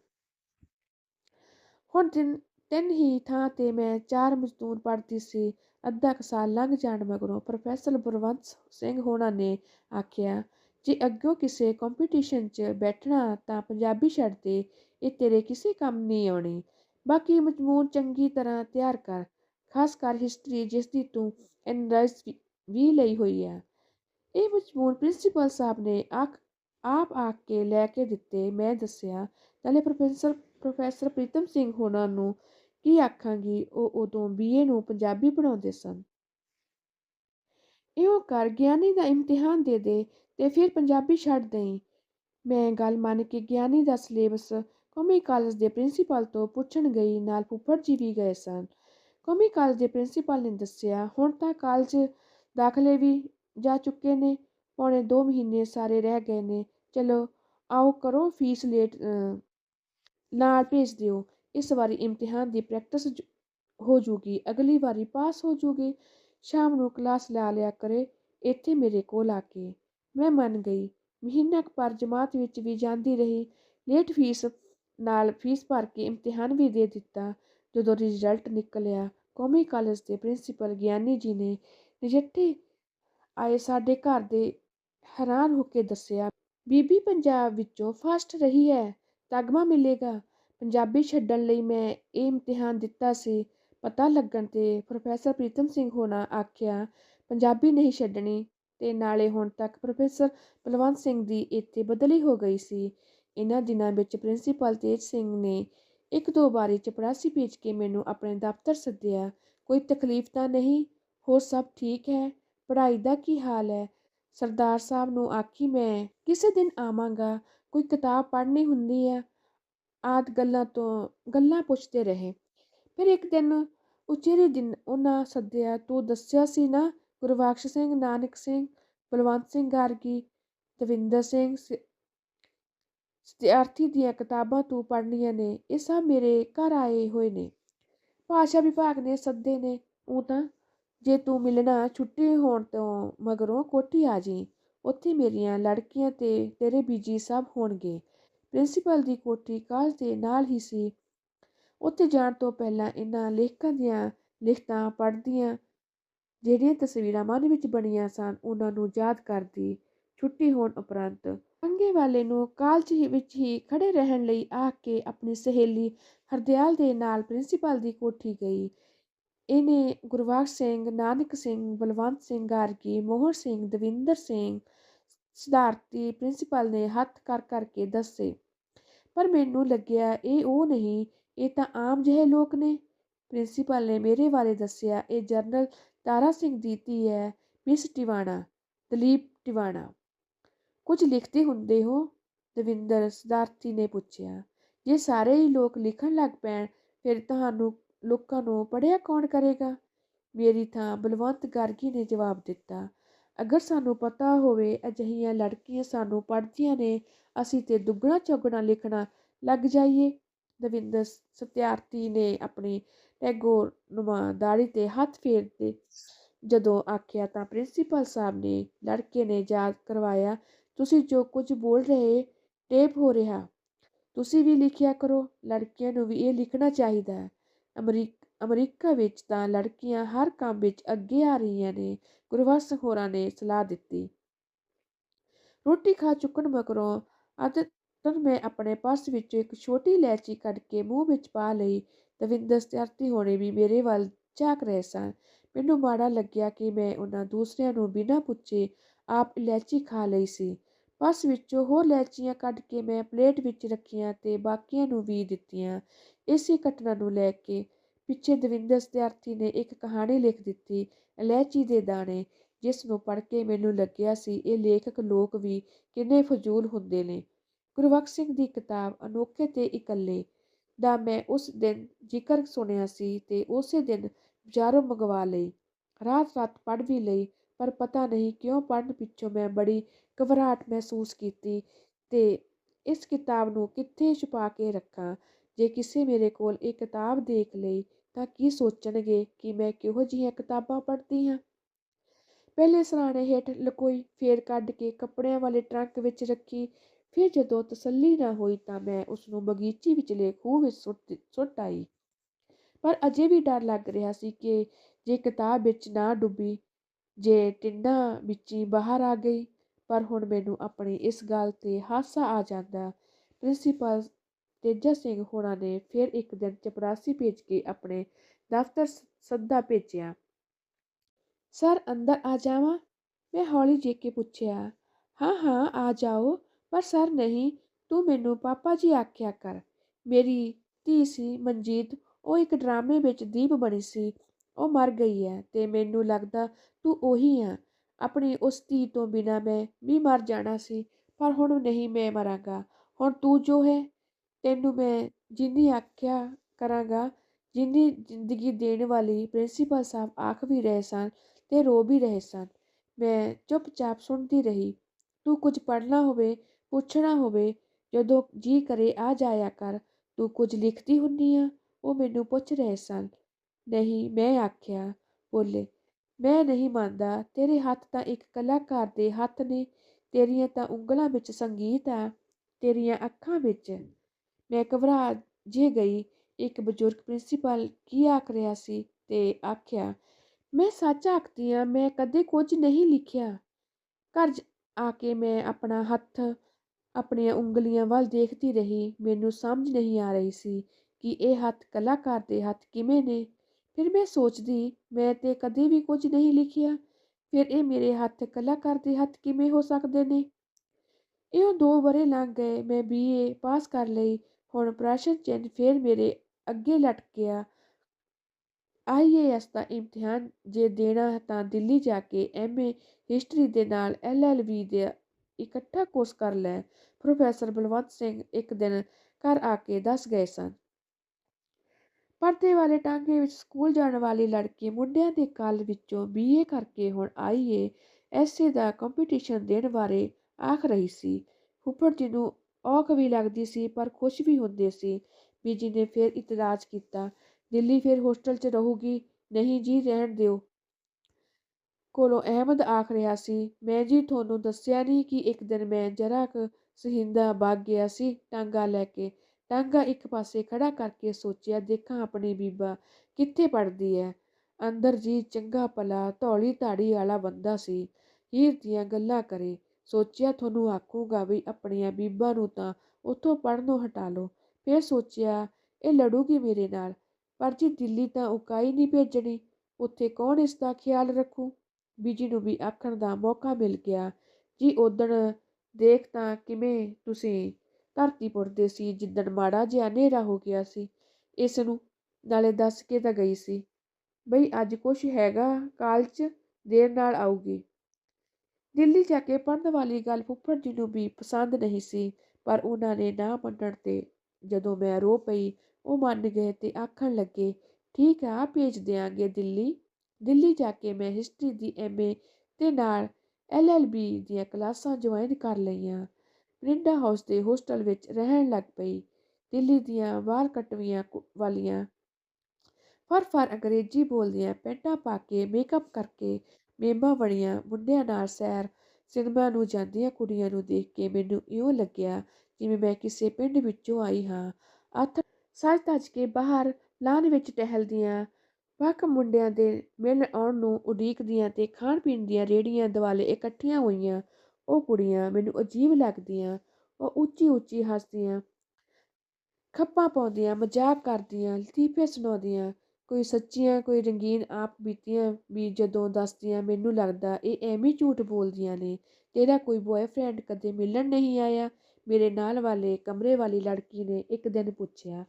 ਹੁਣ ਦਿਨ ਤਿੰਨ ਹੀ ਥਾਂ ਤੇ ਮੈਂ ਚਾਰ ਮਜ਼ਦੂਰ ਪੜ੍ਹਦੀ ਸੀ। ਅੱਧਾ ਕੁ ਸਾਲ ਲੰਘ ਜਾਣ ਮਗਰੋਂ ਪ੍ਰੋਫੈਸਰ ਬਲਵੰਤ ਸਿੰਘ ਹੋਣਾ ਨੇ ਆਖਿਆ, ਜੇ ਅੱਗੋਂ ਕਿਸੇ ਕੰਪੀਟੀਸ਼ਨ 'ਚ ਬੈਠਣਾ ਤਾਂ ਪੰਜਾਬੀ ਛੱਡ ਦੇ, ਇਹ ਤੇਰੇ ਕਿਸੇ ਕੰਮ ਨਹੀਂ ਆਉਣੀ। ਬਾਕੀ ਮਜ਼ਮੂਨ ਚੰਗੀ ਤਰ੍ਹਾਂ ਤਿਆਰ ਕਰ, ਖਾਸ ਕਰ ਹਿਸਟਰੀ ਜਿਸ ਦੀ ਤੂੰ ਐਨਰਾਈਜ਼ ਵੀ ਲਈ ਹੋਈ ਹੈ ਇਹ ਮਜ਼ਮੂਨ ਪ੍ਰਿੰਸੀਪਲ ਸਾਹਿਬ ਨੇ ਆਖ, ਆਪ ਆਖ ਕੇ ਲੈ ਕੇ ਦਿੱਤੇ। ਮੈਂ ਦੱਸਿਆ, ਨਾਲੇ ਪ੍ਰੋਫੈਸਰ ਪ੍ਰੋਫੈਸਰ ਪ੍ਰੀਤਮ ਸਿੰਘ ਹੋਣਾ ਨੂੰ ਕੀ ਆਖਾਂਗੀ ਉਹ ਉਦੋਂ ਬੀਏ ਨੂੰ ਪੰਜਾਬੀ ਪੜ੍ਹਾਉਂਦੇ ਸਨ। ਇਉਂ ਕਰ ਗਿਆਨੀ ਦਾ ਇਮਤਿਹਾਨ ਦੇ ਦੇ ਤੇ ਫਿਰ ਪੰਜਾਬੀ ਛੱਡ ਦੇਈ। ਮੈਂ ਗੱਲ ਮੰਨ ਕੇ ਗਿਆਨੀ ਦਾ ਸਿਲੇਬਸ ਕੌਮੀ ਕਾਲਜ ਦੇ ਪ੍ਰਿੰਸੀਪਲ ਤੋਂ ਪੁੱਛਣ ਗਈ, ਨਾਲ ਫੁੱਫੜ ਜੀ ਵੀ ਗਏ ਸਨ। ਕੌਮੀ ਕਾਲਜ ਦੇ ਪ੍ਰਿੰਸੀਪਲ ਨੇ ਦੱਸਿਆ, ਹੁਣ ਤਾਂ ਕਾਲਜ ਦਾਖਲੇ ਵੀ ਜਾ ਚੁੱਕੇ ਨੇ, ਪੌਣੇ 2 ਮਹੀਨੇ ਸਾਰੇ ਰਹਿ ਗਏ ਨੇ। ਚਲੋ ਆਓ ਕਰੋ ਫੀਸ ਲੇਟ ਨਾਲ ਭੇਜ ਦਿਓ। ਇਸ ਵਾਰੀ ਇਮਤਿਹਾਨ ਦੀ ਪ੍ਰੈਕਟਿਸ ਹੋ ਜੂਗੀ। ਅਗਲੀ ਵਾਰੀ ਪਾਸ ਹੋ ਜੂਗੀ। ਸ਼ਾਮ ਨੂੰ ਕਲਾਸ ਲਾ ਲਿਆ ਕਰੇ। ਇੱਥੇ ਮੇਰੇ ਕੋਲ ਆ ਕੇ। ਮੈਂ ਮੰਨ ਗਈ। ਮਹੀਨਾ ਕੁ ਪਰ ਜਮਾਤ ਵਿੱਚ ਵੀ ਜਾਂਦੀ ਰਹੀ। ਲੇਟ ਫੀਸ ਨਾਲ ਫੀਸ ਭਰ ਕੇ ਇਮਤਿਹਾਨ ਵੀ ਦੇ ਦਿੱਤਾ। ਜਦੋਂ ਰਿਜ਼ਲਟ ਨਿਕਲਿਆ, ਕੌਮੀ ਕਾਲਜ ਦੇ ਪ੍ਰਿੰਸੀਪਲ ਗਿਆਨੀ ਜੀ ਨੇ ਨਜਿੱਠੇ ਆਏ ਸਾਡੇ ਘਰ ਦੇ ਹੈਰਾਨ ਹੋ ਕੇ ਦੱਸਿਆ, ਬੀਬੀ, ਪੰਜਾਬ ਵਿੱਚੋਂ ਫਸਟ ਰਹੀ ਹੈ। ਤਗਮਾ ਮਿਲੇਗਾ। ਪੰਜਾਬੀ ਛੱਡਣ ਲਈ ਮੈਂ ਇਹ ਇਮਤਿਹਾਨ ਦਿੱਤਾ ਸੀ। ਪਤਾ ਲੱਗਣ ਤੇ ਪ੍ਰੋਫੈਸਰ ਪ੍ਰੀਤਮ ਸਿੰਘ ਹੋਣਾ ਆਖਿਆ, ਪੰਜਾਬੀ ਨਹੀਂ ਛੱਡਣੀ। ਤੇ ਨਾਲੇ ਹੁਣ ਤੱਕ ਪ੍ਰੋਫੈਸਰ ਬਲਵੰਤ ਸਿੰਘ ਦੀ ਇੱਥੇ ਬਦਲੀ ਹੋ ਗਈ ਸੀ। ਇਹਨਾਂ ਦਿਨਾਂ ਵਿੱਚ ਪ੍ਰਿੰਸੀਪਲ ਤੇਜ ਸਿੰਘ ਨੇ ਇੱਕ ਦੋ ਵਾਰੀ ਚਪੜਾਸੀ ਭੇਜ ਕੇ ਮੈਨੂੰ ਆਪਣੇ ਦਫ਼ਤਰ ਸੱਦਿਆ। ਕੋਈ ਤਕਲੀਫ ਤਾਂ ਨਹੀਂ? ਹੋਰ ਸਭ ਠੀਕ ਹੈ? ਪੜ੍ਹਾਈ ਦਾ ਕੀ ਹਾਲ ਹੈ? ਸਰਦਾਰ ਸਾਹਿਬ ਨੂੰ ਆਖੀ, ਮੈਂ ਕਿਸੇ ਦਿਨ ਆਵਾਂਗਾ। ਕੋਈ ਕਿਤਾਬ ਪੜ੍ਹਨੀ ਹੁੰਦੀ ਹੈ? ਆਦ ਗੱਲਾਂ ਤੋਂ ਗੱਲਾਂ ਪੁੱਛਦੇ ਰਹੇ। ਫਿਰ ਇੱਕ ਦਿਨ ਉਚੇਰੇ ਦਿਨ ਉਹਨਾਂ ਸੱਦਿਆ ਤੂੰ ਦੱਸਿਆ ਸੀ ਨਾ, ਗੁਰਬਖਸ਼ ਸਿੰਘ, ਨਾਨਕ ਸਿੰਘ, ਬਲਵੰਤ ਸਿੰਘ ਗਾਰਗੀ ਦਵਿੰਦਰ ਸਿੰਘ ਸਤਿਆਰਥੀ ਦੀਆਂ ਕਿਤਾਬਾਂ ਤੂੰ ਪੜ੍ਹਨੀਆਂ ਨੇ, ਇਹ ਸਭ ਮੇਰੇ ਘਰ ਆਏ ਹੋਏ ਨੇ। ਭਾਸ਼ਾ ਵਿਭਾਗ ਨੇ ਸੱਦੇ ਨੇ, ਉਹ ਤਾਂ ਜੇ ਤੂੰ ਮਿਲਣਾ ਛੁੱਟੀ ਹੋਣ ਤੋਂ ਮਗਰੋਂ ਕੋਠੀ ਆ ਜੀ ਉੱਥੇ ਮੇਰੀਆਂ ਲੜਕੀਆਂ ਤੇ ਤੇਰੇ ਬੀਜੀ ਸਭ ਹੋਣਗੇ। ਪ੍ਰਿੰਸੀਪਲ ਦੀ ਕੋਠੀ ਕਾਲਜ ਦੇ ਨਾਲ ਹੀ ਸੀ। ਉੱਥੇ ਜਾਣ ਤੋਂ ਪਹਿਲਾਂ ਇਹਨਾਂ ਲੇਖਕਾਂ ਦੀਆਂ ਲਿਖਤਾਂ ਪੜ੍ਹਦੀਆਂ ਜਿਹੜੀਆਂ ਤਸਵੀਰਾਂ ਮਨ ਵਿੱਚ ਬਣੀਆਂ ਸਨ, ਉਹਨਾਂ ਨੂੰ ਯਾਦ ਕਰਦੀ ਛੁੱਟੀ ਹੋਣ ਉਪਰੰਤ ਅੰਗੇ ਵਾਲੇ ਨੂੰ ਕਾਲਜ ਵਿੱਚ ਹੀ ਖੜੇ ਰਹਿਣ ਲਈ ਆ ਕੇ ਆਪਣੀ ਸਹੇਲੀ ਹਰਦਿਆਲ ਦੇ ਨਾਲ ਪ੍ਰਿੰਸੀਪਲ ਦੀ ਕੋਠੀ ਗਈ। ਇਹਨੇ ਗੁਰਬਖਸ਼ ਸਿੰਘ, ਨਾਨਕ ਸਿੰਘ, ਬਲਵੰਤ ਸਿੰਘ ਗਾਰਗੀ ਮੋਹਰ ਸਿੰਘ, ਦਵਿੰਦਰ ਸਿੰਘ ਸਿਧਾਰਥੀ ਪ੍ਰਿੰਸੀਪਲ ਨੇ ਹੱਥ ਕਰ ਕਰਕੇ ਦੱਸੇ, ਪਰ ਮੈਨੂੰ ਲੱਗਿਆ ਇਹ ਉਹ ਨਹੀਂ, ਇਹ ਤਾਂ ਆਮ ਜਿਹੇ ਲੋਕ ਨੇ। ਪ੍ਰਿੰਸੀਪਲ ਨੇ ਮੇਰੇ ਬਾਰੇ ਦੱਸਿਆ, ਇਹ ਜਰਨਲ ਤਾਰਾ ਸਿੰਘ ਦੀ ਧੀ ਹੈ, ਮਿਸ ਟਿਵਾਣਾ, ਦਲੀਪ ਟਿਵਾਣਾ। ਕੁਝ ਲਿਖਦੇ ਹੁੰਦੇ ਹੋ? ਦਵਿੰਦਰ ਸਿਧਾਰਥੀ ਨੇ ਪੁੱਛਿਆ। ਜੇ ਸਾਰੇ ਹੀ ਲੋਕ ਲਿਖਣ ਲੱਗ ਪੈਣ, ਫਿਰ ਤੁਹਾਨੂੰ ਲੋਕਾਂ ਨੂੰ ਪੜ੍ਹਿਆ ਕੌਣ ਕਰੇਗਾ? ਮੇਰੀ ਥਾਂ ਬਲਵੰਤ ਗਾਰਗੀ ਨੇ ਜਵਾਬ ਦਿੱਤਾ। ਅਗਰ ਸਾਨੂੰ ਪਤਾ ਹੋਵੇ, ਅਜਿਹੀਆਂ ਲੜਕੀਆਂ ਸਾਨੂੰ ਪੜ੍ਹਦੀਆਂ ਨੇ, ਅਸੀਂ ਤੇ ਦੁੱਗਣਾ ਚੌਗਣਾ ਲਿਖਣਾ ਲੱਗ ਜਾਈਏ। ਦਵਿੰਦਰ ਸਤਿਆਰਥੀ ਨੇ ਆਪਣੀ ਟੈਗੋਰ ਨੁਮਾ ਦਾੜੀ ਤੇ ਹੱਥ ਫੇਰਦੇ ਜਦੋਂ ਆਖਿਆ, ਤਾਂ ਪ੍ਰਿੰਸੀਪਲ ਸਾਹਿਬ ਨੇ ਲੜਕੇ ਨੇ ਯਾਦ ਕਰਵਾਇਆ, ਤੁਸੀਂ ਜੋ ਕੁਝ ਬੋਲ ਰਹੇ, ਟੇਪ ਹੋ ਰਿਹਾ। ਤੁਸੀਂ ਵੀ ਲਿਖਿਆ ਕਰੋ। ਲੜਕੀਆਂ ਨੂੰ ਵੀ ਇਹ ਲਿਖਣਾ ਚਾਹੀਦਾ ਹੈ। ਅਮਰੀਕਾ ਅਮਰੀਕਾ ਵਿੱਚ ਤਾਂ ਲੜਕੀਆਂ ਹਰ ਕੰਮ ਵਿੱਚ ਅੱਗੇ ਆ ਰਹੀਆਂ ਨੇ ਗੁਰਬਖਸ਼ ਹੋਰਾਂ ਨੇ ਸਲਾਹ ਦਿੱਤੀ। ਰੋਟੀ ਖਾ ਚੁੱਕਣ ਮਗਰੋਂ ਅਦਤਨ ਮੈਂ ਆਪਣੇ ਪਰਸ ਵਿੱਚੋਂ ਇੱਕ ਛੋਟੀ ਇਲਾਇਚੀ ਕੱਢ ਕੇ ਮੂੰਹ ਵਿੱਚ ਪਾ ਲਈ। ਦਵਿੰਦਰ ਸਿਆਰਤੀ ਹੋਣੇ ਵੀ ਮੇਰੇ ਵੱਲ ਝਾਕ ਰਹੇ ਸਨ। ਮੈਨੂੰ ਮਾੜਾ ਲੱਗਿਆ ਕਿ ਮੈਂ ਉਹਨਾਂ ਦੂਸਰਿਆਂ ਨੂੰ ਬਿਨਾਂ ਪੁੱਛੇ ਆਪ ਇਲਾਇਚੀ ਖਾ ਲਈ ਸੀ। ਪਰਸ ਵਿੱਚੋਂ ਹੋਰ ਇਲਾਇਚੀਆਂ ਕੱਢ ਕੇ ਮੈਂ ਪਲੇਟ ਵਿੱਚ ਰੱਖੀਆਂ ਤੇ ਬਾਕੀਆਂ ਨੂੰ ਵੀ ਦਿੱਤੀਆਂ। ਇਸੇ ਘਟਨਾ ਨੂੰ ਲੈ ਕੇ ਪਿੱਛੇ ਦਵਿੰਦਰ ਸਤਿਆਰਥੀ ਨੇ ਇੱਕ ਕਹਾਣੀ ਲਿਖ ਦਿੱਤੀ ਇਲਾਇਚੀ ਦੇ ਦਾਣੇ ਜਿਸ ਨੂੰ ਪੜ੍ਹ ਕੇ ਮੈਨੂੰ ਲੱਗਿਆ ਸੀ ਇਹ ਲੇਖਕ ਲੋਕ ਵੀ ਕਿੰਨੇ ਫਜ਼ੂਲ ਹੁੰਦੇ ਨੇ। ਗੁਰਬਖਸ਼ ਸਿੰਘ ਦੀ ਕਿਤਾਬ ਅਨੋਖੇ ਤੇ ਇਕੱਲੇ ਦਾ ਮੈਂ ਉਸ ਦਿਨ ਜ਼ਿਕਰ ਸੁਣਿਆ ਸੀ ਤੇ ਉਸੇ ਦਿਨ ਬਾਜ਼ਾਰੋਂ ਮੰਗਵਾ ਲਈ। ਰਾਤ ਰਾਤ ਪੜ੍ਹ ਵੀ ਲਈ, ਪਰ ਪਤਾ ਨਹੀਂ ਕਿਉਂ ਪੜ੍ਹਨ ਪਿੱਛੋਂ ਮੈਂ ਬੜੀ ਘਬਰਾਹਟ ਮਹਿਸੂਸ ਕੀਤੀ ਤੇ ਇਸ ਕਿਤਾਬ ਨੂੰ ਕਿੱਥੇ ਛੁਪਾ ਕੇ ਰੱਖਾਂ? ਜੇ ਕਿਸੇ ਮੇਰੇ ਕੋਲ ਇਹ ਕਿਤਾਬ ਦੇਖ ਲਈ ਤਾਂ ਕੀ ਸੋਚਣਗੇ ਕਿ ਮੈਂ ਕਿਹੋ ਜਿਹੀਆਂ ਕਿਤਾਬਾਂ ਪੜ੍ਹਦੀ ਹਾਂ? ਪਹਿਲੇ ਸਰਾਣੇ ਹੇਠ ਲਕੋਈ ਫੇਰ ਕੱਢ ਕੇ ਕੱਪੜਿਆਂ ਵਾਲੇ ਟਰੰਕ ਵਿੱਚ ਰੱਖੀ, ਫਿਰ ਜਦੋਂ ਤਸੱਲੀ ਨਾ ਹੋਈ ਤਾਂ ਮੈਂ ਉਸ ਨੂੰ ਬਗੀਚੀ ਵਿਚਲੇ ਖੂਹ ਵਿੱਚ ਸੁੱਟ ਸੁੱਟ ਆਈ। ਪਰ ਅਜੇ ਵੀ ਡਰ ਲੱਗ ਰਿਹਾ ਸੀ ਕਿ ਜੇ ਕਿਤਾਬ ਵਿੱਚ ਨਾ ਡੁੱਬੀ, ਜੇ ਟਿੰਡਾਂ ਵਿੱਚੀ ਬਾਹਰ ਆ ਗਈ, ਪਰ ਹੁਣ ਮੈਨੂੰ ਆਪਣੀ ਇਸ ਗੱਲ ਤੇ ਹਾਸਾ ਆ ਜਾਂਦਾ। ਪ੍ਰਿੰਸੀਪਲ ਤੇਜਾ ਸਿੰਘ ਹੋਣਾ ਨੇ ਫਿਰ ਇੱਕ ਦਿਨ ਚਪਰਾਸੀ ਭੇਜ ਕੇ ਆਪਣੇ ਦਫ਼ਤਰ ਸੱਦਾ ਭੇਜਿਆ। ਸਰ, ਅੰਦਰ ਆ ਜਾਵਾਂ? ਮੈਂ ਹੌਲੀ ਜੇ ਕੇ ਪੁੱਛਿਆ। ਹਾਂ ਹਾਂ, ਆ ਜਾਓ, ਪਰ ਸਰ ਨਹੀਂ, ਤੂੰ ਮੈਨੂੰ ਪਾਪਾ ਜੀ ਆਖਿਆ ਕਰ। ਮੇਰੀ ਧੀ ਸੀ ਮਨਜੀਤ, ਉਹ ਇੱਕ ਡਰਾਮੇ ਵਿੱਚ ਦੀਪ ਬਣੀ ਸੀ, ਉਹ ਮਰ ਗਈ ਹੈ ਤੇ ਮੈਨੂੰ ਲੱਗਦਾ ਤੂੰ ਉਹੀ ਆ। ਆਪਣੀ ਉਸ ਧੀ ਤੋਂ ਬਿਨਾ ਮੈਂ ਵੀ ਮਰ ਜਾਣਾ ਸੀ, ਪਰ ਹੁਣ ਨਹੀਂ ਮੈਂ ਮਰਾਂਗਾ। ਹੁਣ ਤੂੰ ਜੋ ਹੈ ਤੈਨੂੰ ਮੈਂ ਜਿੰਨੀ ਆਖਿਆ ਕਰਾਂਗਾ, ਜਿੰਨੀ ਜ਼ਿੰਦਗੀ ਦੇਣ ਵਾਲੀ ਪ੍ਰਿੰਸੀਪਲ ਸਾਹਿਬ ਆਖ ਵੀ ਰਹੇ ਸਨ ਤੇ ਰੋ ਵੀ ਰਹੇ ਸਨ। ਮੈਂ ਚੁੱਪਚਾਪ ਸੁਣਦੀ ਰਹੀ। ਤੂੰ ਕੁਝ ਪੜ੍ਹਨਾ ਹੋਵੇ, ਪੁੱਛਣਾ ਹੋਵੇ, ਜਦੋਂ ਜੀ ਕਰੇ ਆ ਜਾਇਆ ਕਰ। ਤੂੰ ਕੁਝ ਲਿਖਦੀ ਹੁੰਨੀ ਆ? ਉਹ ਮੈਨੂੰ ਪੁੱਛ ਰਹੇ ਸਨ। ਨਹੀਂ, ਮੈਂ ਆਖਿਆ, ਬੋਲੇ, ਮੈਂ ਨਹੀਂ ਮੰਨਦਾ। ਤੇਰੇ ਹੱਥ ਤਾਂ ਇੱਕ ਕਲਾਕਾਰ ਦੇ ਹੱਥ ਨੇ। ਤੇਰੀਆਂ ਤਾਂ ਉਂਗਲਾਂ ਵਿੱਚ ਸੰਗੀਤ ਆ, ਤੇਰੀਆਂ ਅੱਖਾਂ ਵਿੱਚ। ਮੈਂ ਘਬਰਾ ਜੇ ਗਈ। ਇੱਕ ਬਜ਼ੁਰਗ ਪ੍ਰਿੰਸੀਪਲ ਕੀ ਆਖ ਰਿਹਾ ਸੀ ਤੇ ਆਖਿਆ, ਮੈਂ ਸੱਚ ਆਖਦੀ ਆ, ਮੈਂ ਕਦੇ ਕੁਝ ਨਹੀਂ ਲਿਖਿਆ। ਘਰ ਆ ਕੇ ਮੈਂ ਆਪਣਾ ਹੱਥ ਆਪਣੀਆਂ ਉਂਗਲੀਆਂ ਵੱਲ ਦੇਖਦੀ ਰਹੀ। ਮੈਨੂੰ ਸਮਝ ਨਹੀਂ ਆ ਰਹੀ ਸੀ ਕਿ ਇਹ ਹੱਥ ਕਲਾਕਾਰ ਦੇ ਹੱਥ ਕਿਵੇਂ ਨੇ। ਫਿਰ ਮੈਂ ਸੋਚਦੀ, ਮੈਂ ਤੇ ਕਦੇ ਵੀ ਕੁਝ ਨਹੀਂ ਲਿਖਿਆ। ਫਿਰ ਇਹ ਮੇਰੇ ਹੱਥ ਕਲਾਕਾਰ ਦੇ ਹੱਥ ਕਿਵੇਂ ਹੋ ਸਕਦੇ ਨੇ? ਇਹ ਦੋ ਵਰੇ ਲੰਘ ਗਏ। ਮੈਂ ਬੀਏ ਪਾਸ ਕਰ ਲਈ। ਹੁਣ ਪ੍ਰਸ਼ਨ ਚਿੰਨ ਫਿਰ ਮੇਰੇ ਅੱਗੇ ਲਟਕ ਗਿਆ। ਆਈਏਐਸ ਦਾ ਇਮਤਿਹਾਨ, ਜੇ ਦੇਣਾ ਹੈ ਤਾਂ ਦਿੱਲੀ ਜਾ ਕੇ ਐਮਏ ਹਿਸਟਰੀ ਦੇ ਨਾਲ ਐਲਐਲਬੀ ਦੇ ਇਕੱਠਾ ਕੋਰਸ ਕਰ ਲੈ। ਪ੍ਰੋਫੈਸਰ ਬਲਵੰਤ ਸਿੰਘ ਇੱਕ ਦਿਨ ਘਰ ਆ ਕੇ ਦੱਸ ਗਏ ਸਨ। ਪਰਦੇ ਵਾਲੇ ਟਾਂਗੇ ਵਿੱਚ ਸਕੂਲ ਜਾਣ ਵਾਲੀ ਲੜਕੀ ਮੁੰਡਿਆਂ ਦੇ ਕੱਲ ਵਿੱਚੋਂ ਬੀਏ ਕਰਕੇ ਹੁਣ ਆਈਏ ਐਸਏ ਦਾ ਕੰਪੀਟੀਸ਼ਨ ਦੇਣ ਬਾਰੇ ਆਖ ਰਹੀ ਸੀ। ਫੁੱਫੜ ਜੀ ਨੂੰ ਔਖ ਵੀ ਲੱਗਦੀ ਸੀ, ਪਰ ਖੁਸ਼ ਵੀ ਹੁੰਦੇ ਸੀ ਬੀਜੀ ਨੇ ਫਿਰ ਇਤਰਾਜ਼ ਕੀਤਾ। ਦਿੱਲੀ ਫਿਰ ਹੋਸਟਲ 'ਚ ਰਹੂਗੀ, ਨਹੀਂ ਜੀ, ਰਹਿਣ ਦਿਓ। ਕੋਲੋਂ ਅਹਿਮਦ ਆਖ ਰਿਹਾ ਸੀ, ਮੈਂ ਜੀ ਤੁਹਾਨੂੰ ਦੱਸਿਆ ਨਹੀਂ ਕਿ ਇੱਕ ਦਿਨ ਮੈਂ ਜਰਾ ਕੁ ਸਹਿੰਦਾ ਬਾਗ ਗਿਆ ਸੀ, ਟਾਂਗਾ ਲੈ ਕੇ। ਟਾਂਗਾ ਇੱਕ ਪਾਸੇ ਖੜਾ ਕਰਕੇ ਸੋਚਿਆ, ਦੇਖਾਂ ਆਪਣੀ ਬੀਬਾ ਕਿੱਥੇ ਪੜਦੀ ਹੈ ਅੰਦਰ ਜੀ ਚੰਗਾ ਭਲਾ, ਧੌਲੀ ਧਾੜੀ ਵਾਲਾ ਬੰਦਾ ਸੀ। ਹੀਰ ਦੀਆਂ ਗੱਲਾਂ ਕਰੇ। ਸੋਚਿਆ ਤੁਹਾਨੂੰ ਆਖੂਗਾ ਵੀ ਆਪਣੀਆਂ ਬੀਬਾਂ ਨੂੰ ਤਾਂ ਉੱਥੋਂ ਪੜਨੋਂ ਹਟਾ ਲਓ। ਫਿਰ ਸੋਚਿਆ, ਇਹ ਲੜੂਗੀ ਮੇਰੇ ਨਾਲ, ਪਰ ਜੀ ਦਿੱਲੀ ਤਾਂ ਉਕਾਈ ਨਹੀਂ ਭੇਜਣੀ, ਉੱਥੇ ਕੌਣ ਇਸ ਦਾ ਖਿਆਲ ਰੱਖੂ? ਬੀਜੀ ਨੂੰ ਵੀ ਆਖਣ ਦਾ ਮੌਕਾ ਮਿਲ ਗਿਆ। ਜੀ ਉਦਣ ਦੇਖ ਤਾਂ ਕਿਵੇਂ ਤੁਸੀਂ ਧਰਤੀ ਪੁੱਟਦੇ ਸੀ, ਜਿੱਦਣ ਮਾੜਾ ਜਿਹਾ ਹਨੇਰਾ ਹੋ ਗਿਆ ਸੀ। ਇਸ ਨੂੰ ਨਾਲੇ ਦੱਸ ਕੇ ਤਾਂ ਗਈ ਸੀ, ਬਈ ਅੱਜ ਕੁਛ ਹੈਗਾ ਕਾਲਜ ਦੇਰ ਨਾਲ ਆਊਗੀ। ਦਿੱਲੀ ਜਾ ਕੇ ਪੜਨ ਵਾਲੀ ਗੱਲ ਫੁੱਫੜ ਜੀ ਨੂੰ ਵੀ ਪਸੰਦ ਨਹੀਂ ਸੀ, ਪਰ ਉਹਨਾਂ ਨੇ ਨਾ ਮੰਨਣ ਤੇ ਜਦੋਂ ਮੈਂ ਰੋ ਪਈ, ਉਹ ਮੰਨ ਗਏ ਤੇ ਆਖਣ ਲੱਗੇ, ਠੀਕ ਆ, ਭੇਜ ਦਿਆਂਗੇ ਦਿੱਲੀ। ਦਿੱਲੀ ਜਾ ਕੇ ਮੈਂ ਹਿਸਟਰੀ ਦੀ ਐਮਏ ਤੇ ਨਾਲ ਐਲਐਲਬੀ ਦੀਆਂ ਕਲਾਸਾਂ ਜੁਆਇਨ ਕਰ ਲਈਆਂ। ਪ੍ਰਿੰਡਾ ਹਾਊਸ ਦੇ ਹੋਸਟਲ ਵਿੱਚ ਰਹਿਣ ਲੱਗ ਪਈ। ਦਿੱਲੀ ਦੀਆਂ ਵਾਲ ਕਟਵੀਆਂ ਵਾਲੀਆਂ ਫਰ ਫਰ ਅੰਗਰੇਜ਼ੀ ਬੋਲਦੀਆਂ ਪੈਂਟਾਂ ਪਾ ਕੇ ਮੇਕਅਪ ਕਰਕੇ ਮੇਮਾਂ ਬਣੀਆਂ ਮੁੰਡਿਆਂ ਨਾਲ ਸੈਰ ਸਿਨੇਮਾ ਨੂੰ ਜਾਂਦੀਆਂ ਕੁੜੀਆਂ ਨੂੰ ਦੇਖ ਕੇ ਮੈਨੂੰ ਇਉਂ ਲੱਗਿਆ ਜਿਵੇਂ ਮੈਂ ਕਿਸੇ ਪਿੰਡ ਵਿੱਚੋਂ ਆਈ ਹਾਂ। ਅੱਠ ਸੱਜ ਤੱਜ ਕੇ ਬਾਹਰ ਲਾਨ ਵਿੱਚ ਟਹਿਲਦੀਆਂ, ਵੱਖ ਮੁੰਡਿਆਂ ਦੇ ਮਿਲ ਆਉਣ ਨੂੰ ਉਡੀਕਦੀਆਂ ਤੇ ਖਾਣ ਪੀਣ ਦੀਆਂ ਰੇੜੀਆਂ ਦੁਆਲੇ ਇਕੱਠੀਆਂ ਹੋਈਆਂ, ਉਹ ਕੁੜੀਆਂ ਮੈਨੂੰ ਅਜੀਬ ਲੱਗਦੀਆਂ, ਉਹ ਉੱਚੀ ਉੱਚੀ ਹੱਸਦੀਆਂ, ਖੱਪਾਂ ਪਾਉਂਦੀਆਂ, ਮਜ਼ਾਕ ਕਰਦੀਆਂ, ਲਤੀਫੇ ਸੁਣਾਉਂਦੀਆਂ ਕੋਈ ਸੱਚੀਆਂ, ਕੋਈ ਰੰਗੀਨ ਆਪ ਬੀਤੀਆਂ ਵੀ ਜਦੋਂ ਦੱਸਦੀਆਂ, ਮੈਨੂੰ ਲੱਗਦਾ ਇਹ ਐਵੇਂ ਝੂਠ ਬੋਲਦੀਆਂ ਨੇ ਤੇਰਾ ਕੋਈ ਬॉयਫ੍ਰੈਂਡ ਕਦੇ ਮਿਲਣ ਨਹੀਂ ਆਇਆ। ਮੇਰੇ ਨਾਲ ਵਾਲੇ ਕਮਰੇ ਵਾਲੀ ਲੜਕੀ ਨੇ ਇੱਕ ਦਿਨ ਪੁੱਛਿਆ,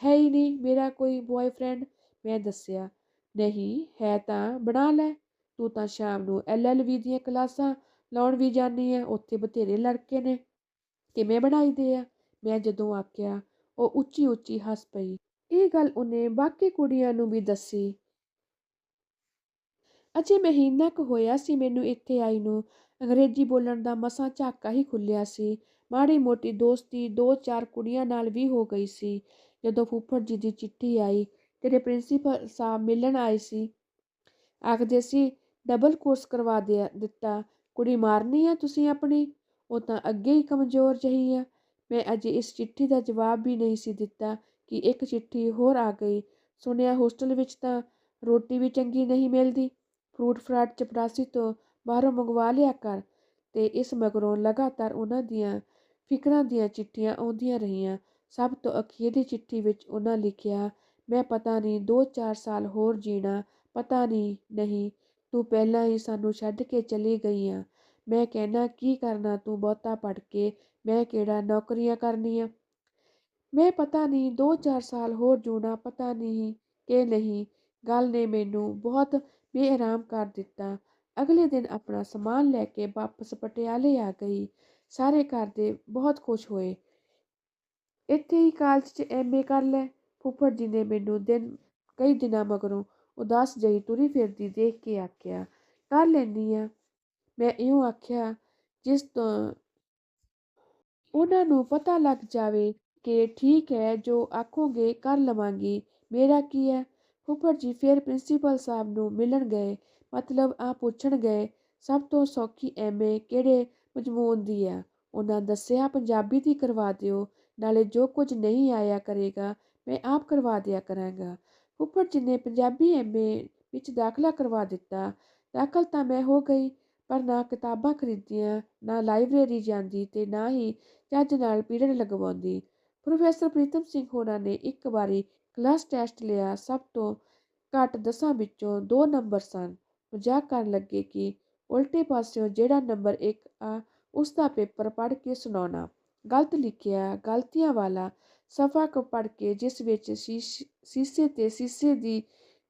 ਹੈ ਹੀ ਨਹੀਂ ਮੇਰਾ ਕੋਈ ਬॉयਫ੍ਰੈਂਡ ਮੈਂ ਦੱਸਿਆ, ਨਹੀਂ, ਹੈ ਤਾਂ ਬਣਾ ਲੈ, ਤੂੰ ਤਾਂ ਸ਼ਾਮ ਨੂੰ ਐਲਐਲਬੀ ਦੀਆਂ ਕਲਾਸਾਂ ਲਾਉਣ ਵੀ ਜਾਂਦੀ ਆ ਉੱਥੇ ਬਥੇਰੇ ਲੜਕੇ ਨੇ, ਕਿਵੇਂ ਬਣਾਈਦੇ ਆ? ਮੈਂ ਜਦੋਂ ਆਖਿਆ, ਉਹ ਉੱਚੀ ਉੱਚੀ ਹੱਸ ਪਈ। ਇਹ ਗੱਲ ਉਹਨੇ ਬਾਕੀ ਕੁੜੀਆਂ ਨੂੰ ਵੀ ਦੱਸੀ। ਅਜੇ ਮਹੀਨਾ ਕੁ ਹੋਇਆ ਸੀ ਮੈਨੂੰ ਇੱਥੇ ਆਈ ਨੂੰ। ਅੰਗਰੇਜ਼ੀ ਬੋਲਣ ਦਾ ਮਸਾਂ ਝਾਕਾ ਹੀ ਖੁੱਲਿਆ ਸੀ। ਮਾੜੀ ਮੋਟੀ ਦੋਸਤੀ ਦੋ ਚਾਰ ਕੁੜੀਆਂ ਨਾਲ ਵੀ ਹੋ ਗਈ ਸੀ। ਜਦੋਂ ਫੁੱਫੜ ਜੀ ਦੀ ਚਿੱਠੀ ਆਈ, ਤੇਰੇ ਪ੍ਰਿੰਸੀਪਲ ਸਾਹਿਬ ਮਿਲਣ ਆਏ ਸੀ। ਆਖਦੇ ਸੀ, ਡਬਲ ਕੋਰਸ ਕਰਵਾ ਦਿਆ ਦਿੱਤਾ। ਕੁੜੀ ਮਾਰਨੀ ਆ ਤੁਸੀਂ ਆਪਣੀ? ਉਹ ਤਾਂ ਅੱਗੇ ਹੀ ਕਮਜ਼ੋਰ ਜਹੀ ਆ। ਮੈਂ ਅਜੇ ਇਸ ਚਿੱਠੀ ਦਾ ਜਵਾਬ ਵੀ ਨਹੀਂ ਸੀ ਦਿੱਤਾ। ਕਿ ਇੱਕ ਚਿੱਠੀ ਹੋਰ ਆ ਗਈ। ਸੁਣਿਆ, ਹੋਸਟਲ ਵਿੱਚ ਤਾਂ ਰੋਟੀ ਵੀ ਚੰਗੀ ਨਹੀਂ ਮਿਲਦੀ। ਫਰੂਟ ਫਰਾਟ ਚਪਰਾਸੀ ਤੋਂ ਬਾਹਰੋਂ ਮੰਗਵਾ ਲਿਆ ਕਰ। ਤੇ ਇਸ ਮਗਰੋਂ ਲਗਾਤਾਰ ਉਹਨਾਂ ਦੀਆਂ ਫਿਕਰਾਂ ਦੀਆਂ ਚਿੱਠੀਆਂ ਆਉਂਦੀਆਂ ਰਹੀਆਂ। ਸਭ ਤੋਂ ਅਖੀਰਲੀ ਚਿੱਠੀ ਵਿੱਚ ਉਹਨਾਂ ਲਿਖਿਆ, ਮੈਂ ਪਤਾ ਨਹੀਂ, ਦੋ ਚਾਰ ਸਾਲ ਹੋਰ ਜੀਣਾ, ਪਤਾ ਨਹੀਂ ਨਹੀਂ, ਤੂੰ ਪਹਿਲਾਂ ਹੀ ਸਾਨੂੰ ਛੱਡ ਕੇ ਚਲੀ ਗਈ ਆ ਮੈਂ ਕਹਿਣਾ, ਕੀ ਕਰਨਾ ਤੂੰ ਬਹੁਤਾ ਪੜ ਕੇ? ਮੈਂ ਕਿਹੜਾ ਨੌਕਰੀਆਂ ਕਰਨੀਆਂ? ਮੈਂ ਪਤਾ ਨਹੀਂ, ਦੋ ਚਾਰ ਸਾਲ ਹੋਰ ਜੂਣਾ ਪਤਾ ਨਹੀਂ ਕਿ ਨਹੀਂ। ਗੱਲ ਨੇ ਮੈਨੂੰ ਬਹੁਤ ਬੇਆਰਾਮ ਕਰ ਦਿੱਤਾ। ਅਗਲੇ ਦਿਨ ਆਪਣਾ ਸਮਾਨ ਲੈ ਕੇ ਵਾਪਸ ਪਟਿਆਲੇ ਆ ਗਈ। ਸਾਰੇ ਘਰ ਦੇ ਬਹੁਤ ਖੁਸ਼ ਹੋਏ। ਇੱਥੇ ਹੀ ਕਾਲਜ 'ਚ ਐਮਏ ਕਰ ਲੈ। ਫੁੱਫੜ ਜੀ ਨੇ ਮੈਨੂੰ ਦਿਨ, ਕਈ ਦਿਨਾਂ ਮਗਰੋਂ ਉਦਾਸ ਜਹੀ ਤੁਰੀ ਫਿਰਦੀ ਦੇਖ ਕੇ ਆਖਿਆ, ਕਰ ਲੈਂਦੀ ਆ। ਮੈਂ ਇਉਂ ਆਖਿਆ, ਜਿਸ ਤੋਂ ਉਹਨਾਂ ਨੂੰ ਪਤਾ ਲੱਗ ਜਾਵੇ ਕਿ ਠੀਕ ਹੈ, ਜੋ ਆਖੋਗੇ ਕਰ ਲਵਾਂਗੀ। ਮੇਰਾ ਕੀ ਹੈ? ਫੁੱਫੜ ਜੀ ਫਿਰ ਪ੍ਰਿੰਸੀਪਲ ਸਾਹਿਬ ਨੂੰ ਮਿਲਣ ਗਏ। ਮਤਲਬ ਆ ਪੁੱਛਣ ਗਏ, ਸਭ ਤੋਂ ਸੌਖੀ ਐਮਏ ਕਿਹੜੇ ਮਜਮੂਨ ਦੀ ਆ? ਉਹਨਾਂ ਦੱਸਿਆ, ਪੰਜਾਬੀ ਦੀ ਕਰਵਾ ਦਿਓ, ਨਾਲੇ ਜੋ ਕੁਝ ਨਹੀਂ ਆਇਆ ਕਰੇਗਾ, ਮੈਂ ਆਪ ਕਰਵਾ ਦਿਆ ਕਰਾਂਗਾ। ਫੁੱਫੜ ਜੀ ਨੇ ਪੰਜਾਬੀ ਐਮਏ ਵਿੱਚ ਦਾਖਲਾ ਕਰਵਾ ਦਿੱਤਾ। ਦਾਖਲ ਤਾਂ ਮੈਂ ਹੋ ਗਈ, ਪਰ ਨਾ ਕਿਤਾਬਾਂ ਖਰੀਦੀਆਂ, ਨਾ ਲਾਇਬ੍ਰੇਰੀ ਜਾਂਦੀ ਤੇ ਨਾ ਹੀ ਚੱਜ ਨਾਲ ਪੀਰੀਅਡ ਲਗਵਾਉਂਦੀ। ਪ੍ਰੋਫੈਸਰ ਪ੍ਰੀਤਮ ਸਿੰਘ ਹੋਣਾ ਨੇ ਇੱਕ ਵਾਰੀ ਕਲਾਸ ਟੈਸਟ ਲਿਆ। ਸਭ ਤੋਂ ਘੱਟ ਦਸਾਂ ਵਿੱਚੋਂ ਦੋ ਨੰਬਰ ਸਨ। ਮਜ਼ਾਕ ਕਰਨ ਲੱਗੇ ਕਿ ਉਲਟੇ ਪਾਸਿਓਂ ਜਿਹੜਾ ਨੰਬਰ 1 ਆ, ਉਸ ਦਾ ਪੇਪਰ ਪੜ੍ਹ ਕੇ ਸੁਣਾਉਣਾ। ਗਲਤ ਲਿਖਿਆ, ਗਲਤੀਆਂ ਵਾਲਾ ਸਫਾ ਕ ਪੜ੍ਹ ਕੇ ਜਿਸ ਵਿੱਚ ਸੀਸੇ ਤੇ ਸੀਸੇ ਦੀ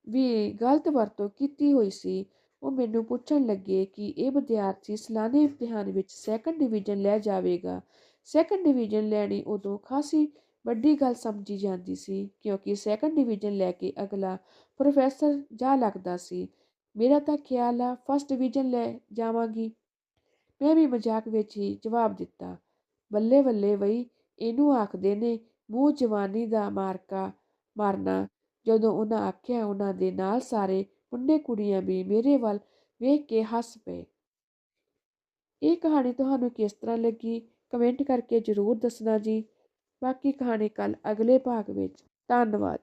ਵੀ ਗਲਤ ਵਰਤੋਂ ਕੀਤੀ ਹੋਈ ਸੀ, ਉਹ ਮੈਨੂੰ ਪੁੱਛਣ ਲੱਗੇ ਕਿ ਇਹ ਵਿਦਿਆਰਥੀ ਸਾਲਾਨੇ ਇਮਤਿਹਾਨ ਵਿੱਚ ਸੈਕੰਡ ਡਿਵੀਜ਼ਨ ਲੈ ਜਾਵੇਗਾ। ਸੈਕੰਡ ਡਿਵੀਜ਼ਨ ਲੈਣੀ ਉਦੋਂ ਖਾਸੀ ਵੱਡੀ ਗੱਲ ਸਮਝੀ ਜਾਂਦੀ ਸੀ, ਕਿਉਂਕਿ ਸੈਕੰਡ ਡਿਵੀਜ਼ਨ ਲੈ ਕੇ ਅਗਲਾ ਪ੍ਰੋਫੈਸਰ ਜਾ ਲੱਗਦਾ ਸੀ। ਮੇਰਾ ਤਾਂ ਖਿਆਲ ਆ ਫਸਟ ਡਿਵੀਜ਼ਨ ਲੈ ਜਾਵਾਂਗੀ। ਮੈਂ ਵੀ ਮਜ਼ਾਕ ਵਿੱਚ ਹੀ ਜਵਾਬ ਦਿੱਤਾ। ਬੱਲੇ ਬੱਲੇ ਵਈ ਇਹਨੂੰ ਆਖਦੇ ਨੇ ਮੂੰਹ ਜਵਾਨੀ ਦਾ ਮਾਰਕਾ ਮਾਰਨਾ। ਜਦੋਂ ਉਹਨਾਂ ਆਖਿਆ, ਉਹਨਾਂ ਦੇ ਨਾਲ ਸਾਰੇ ਮੁੰਡੇ ਕੁੜੀਆਂ ਵੀ ਮੇਰੇ ਵੱਲ ਵੇਖ ਕੇ ਹੱਸ ਪਏ। ਇਹ ਕਹਾਣੀ ਤੁਹਾਨੂੰ ਕਿਸ ਤਰ੍ਹਾਂ ਲੱਗੀ? ਕਮੈਂਟ ਕਰਕੇ ਜ਼ਰੂਰ ਦੱਸਣਾ ਜੀ। ਬਾਕੀ ਕਹਾਣੀ ਕੱਲ ਅਗਲੇ ਭਾਗ ਵਿੱਚ। ਧੰਨਵਾਦ।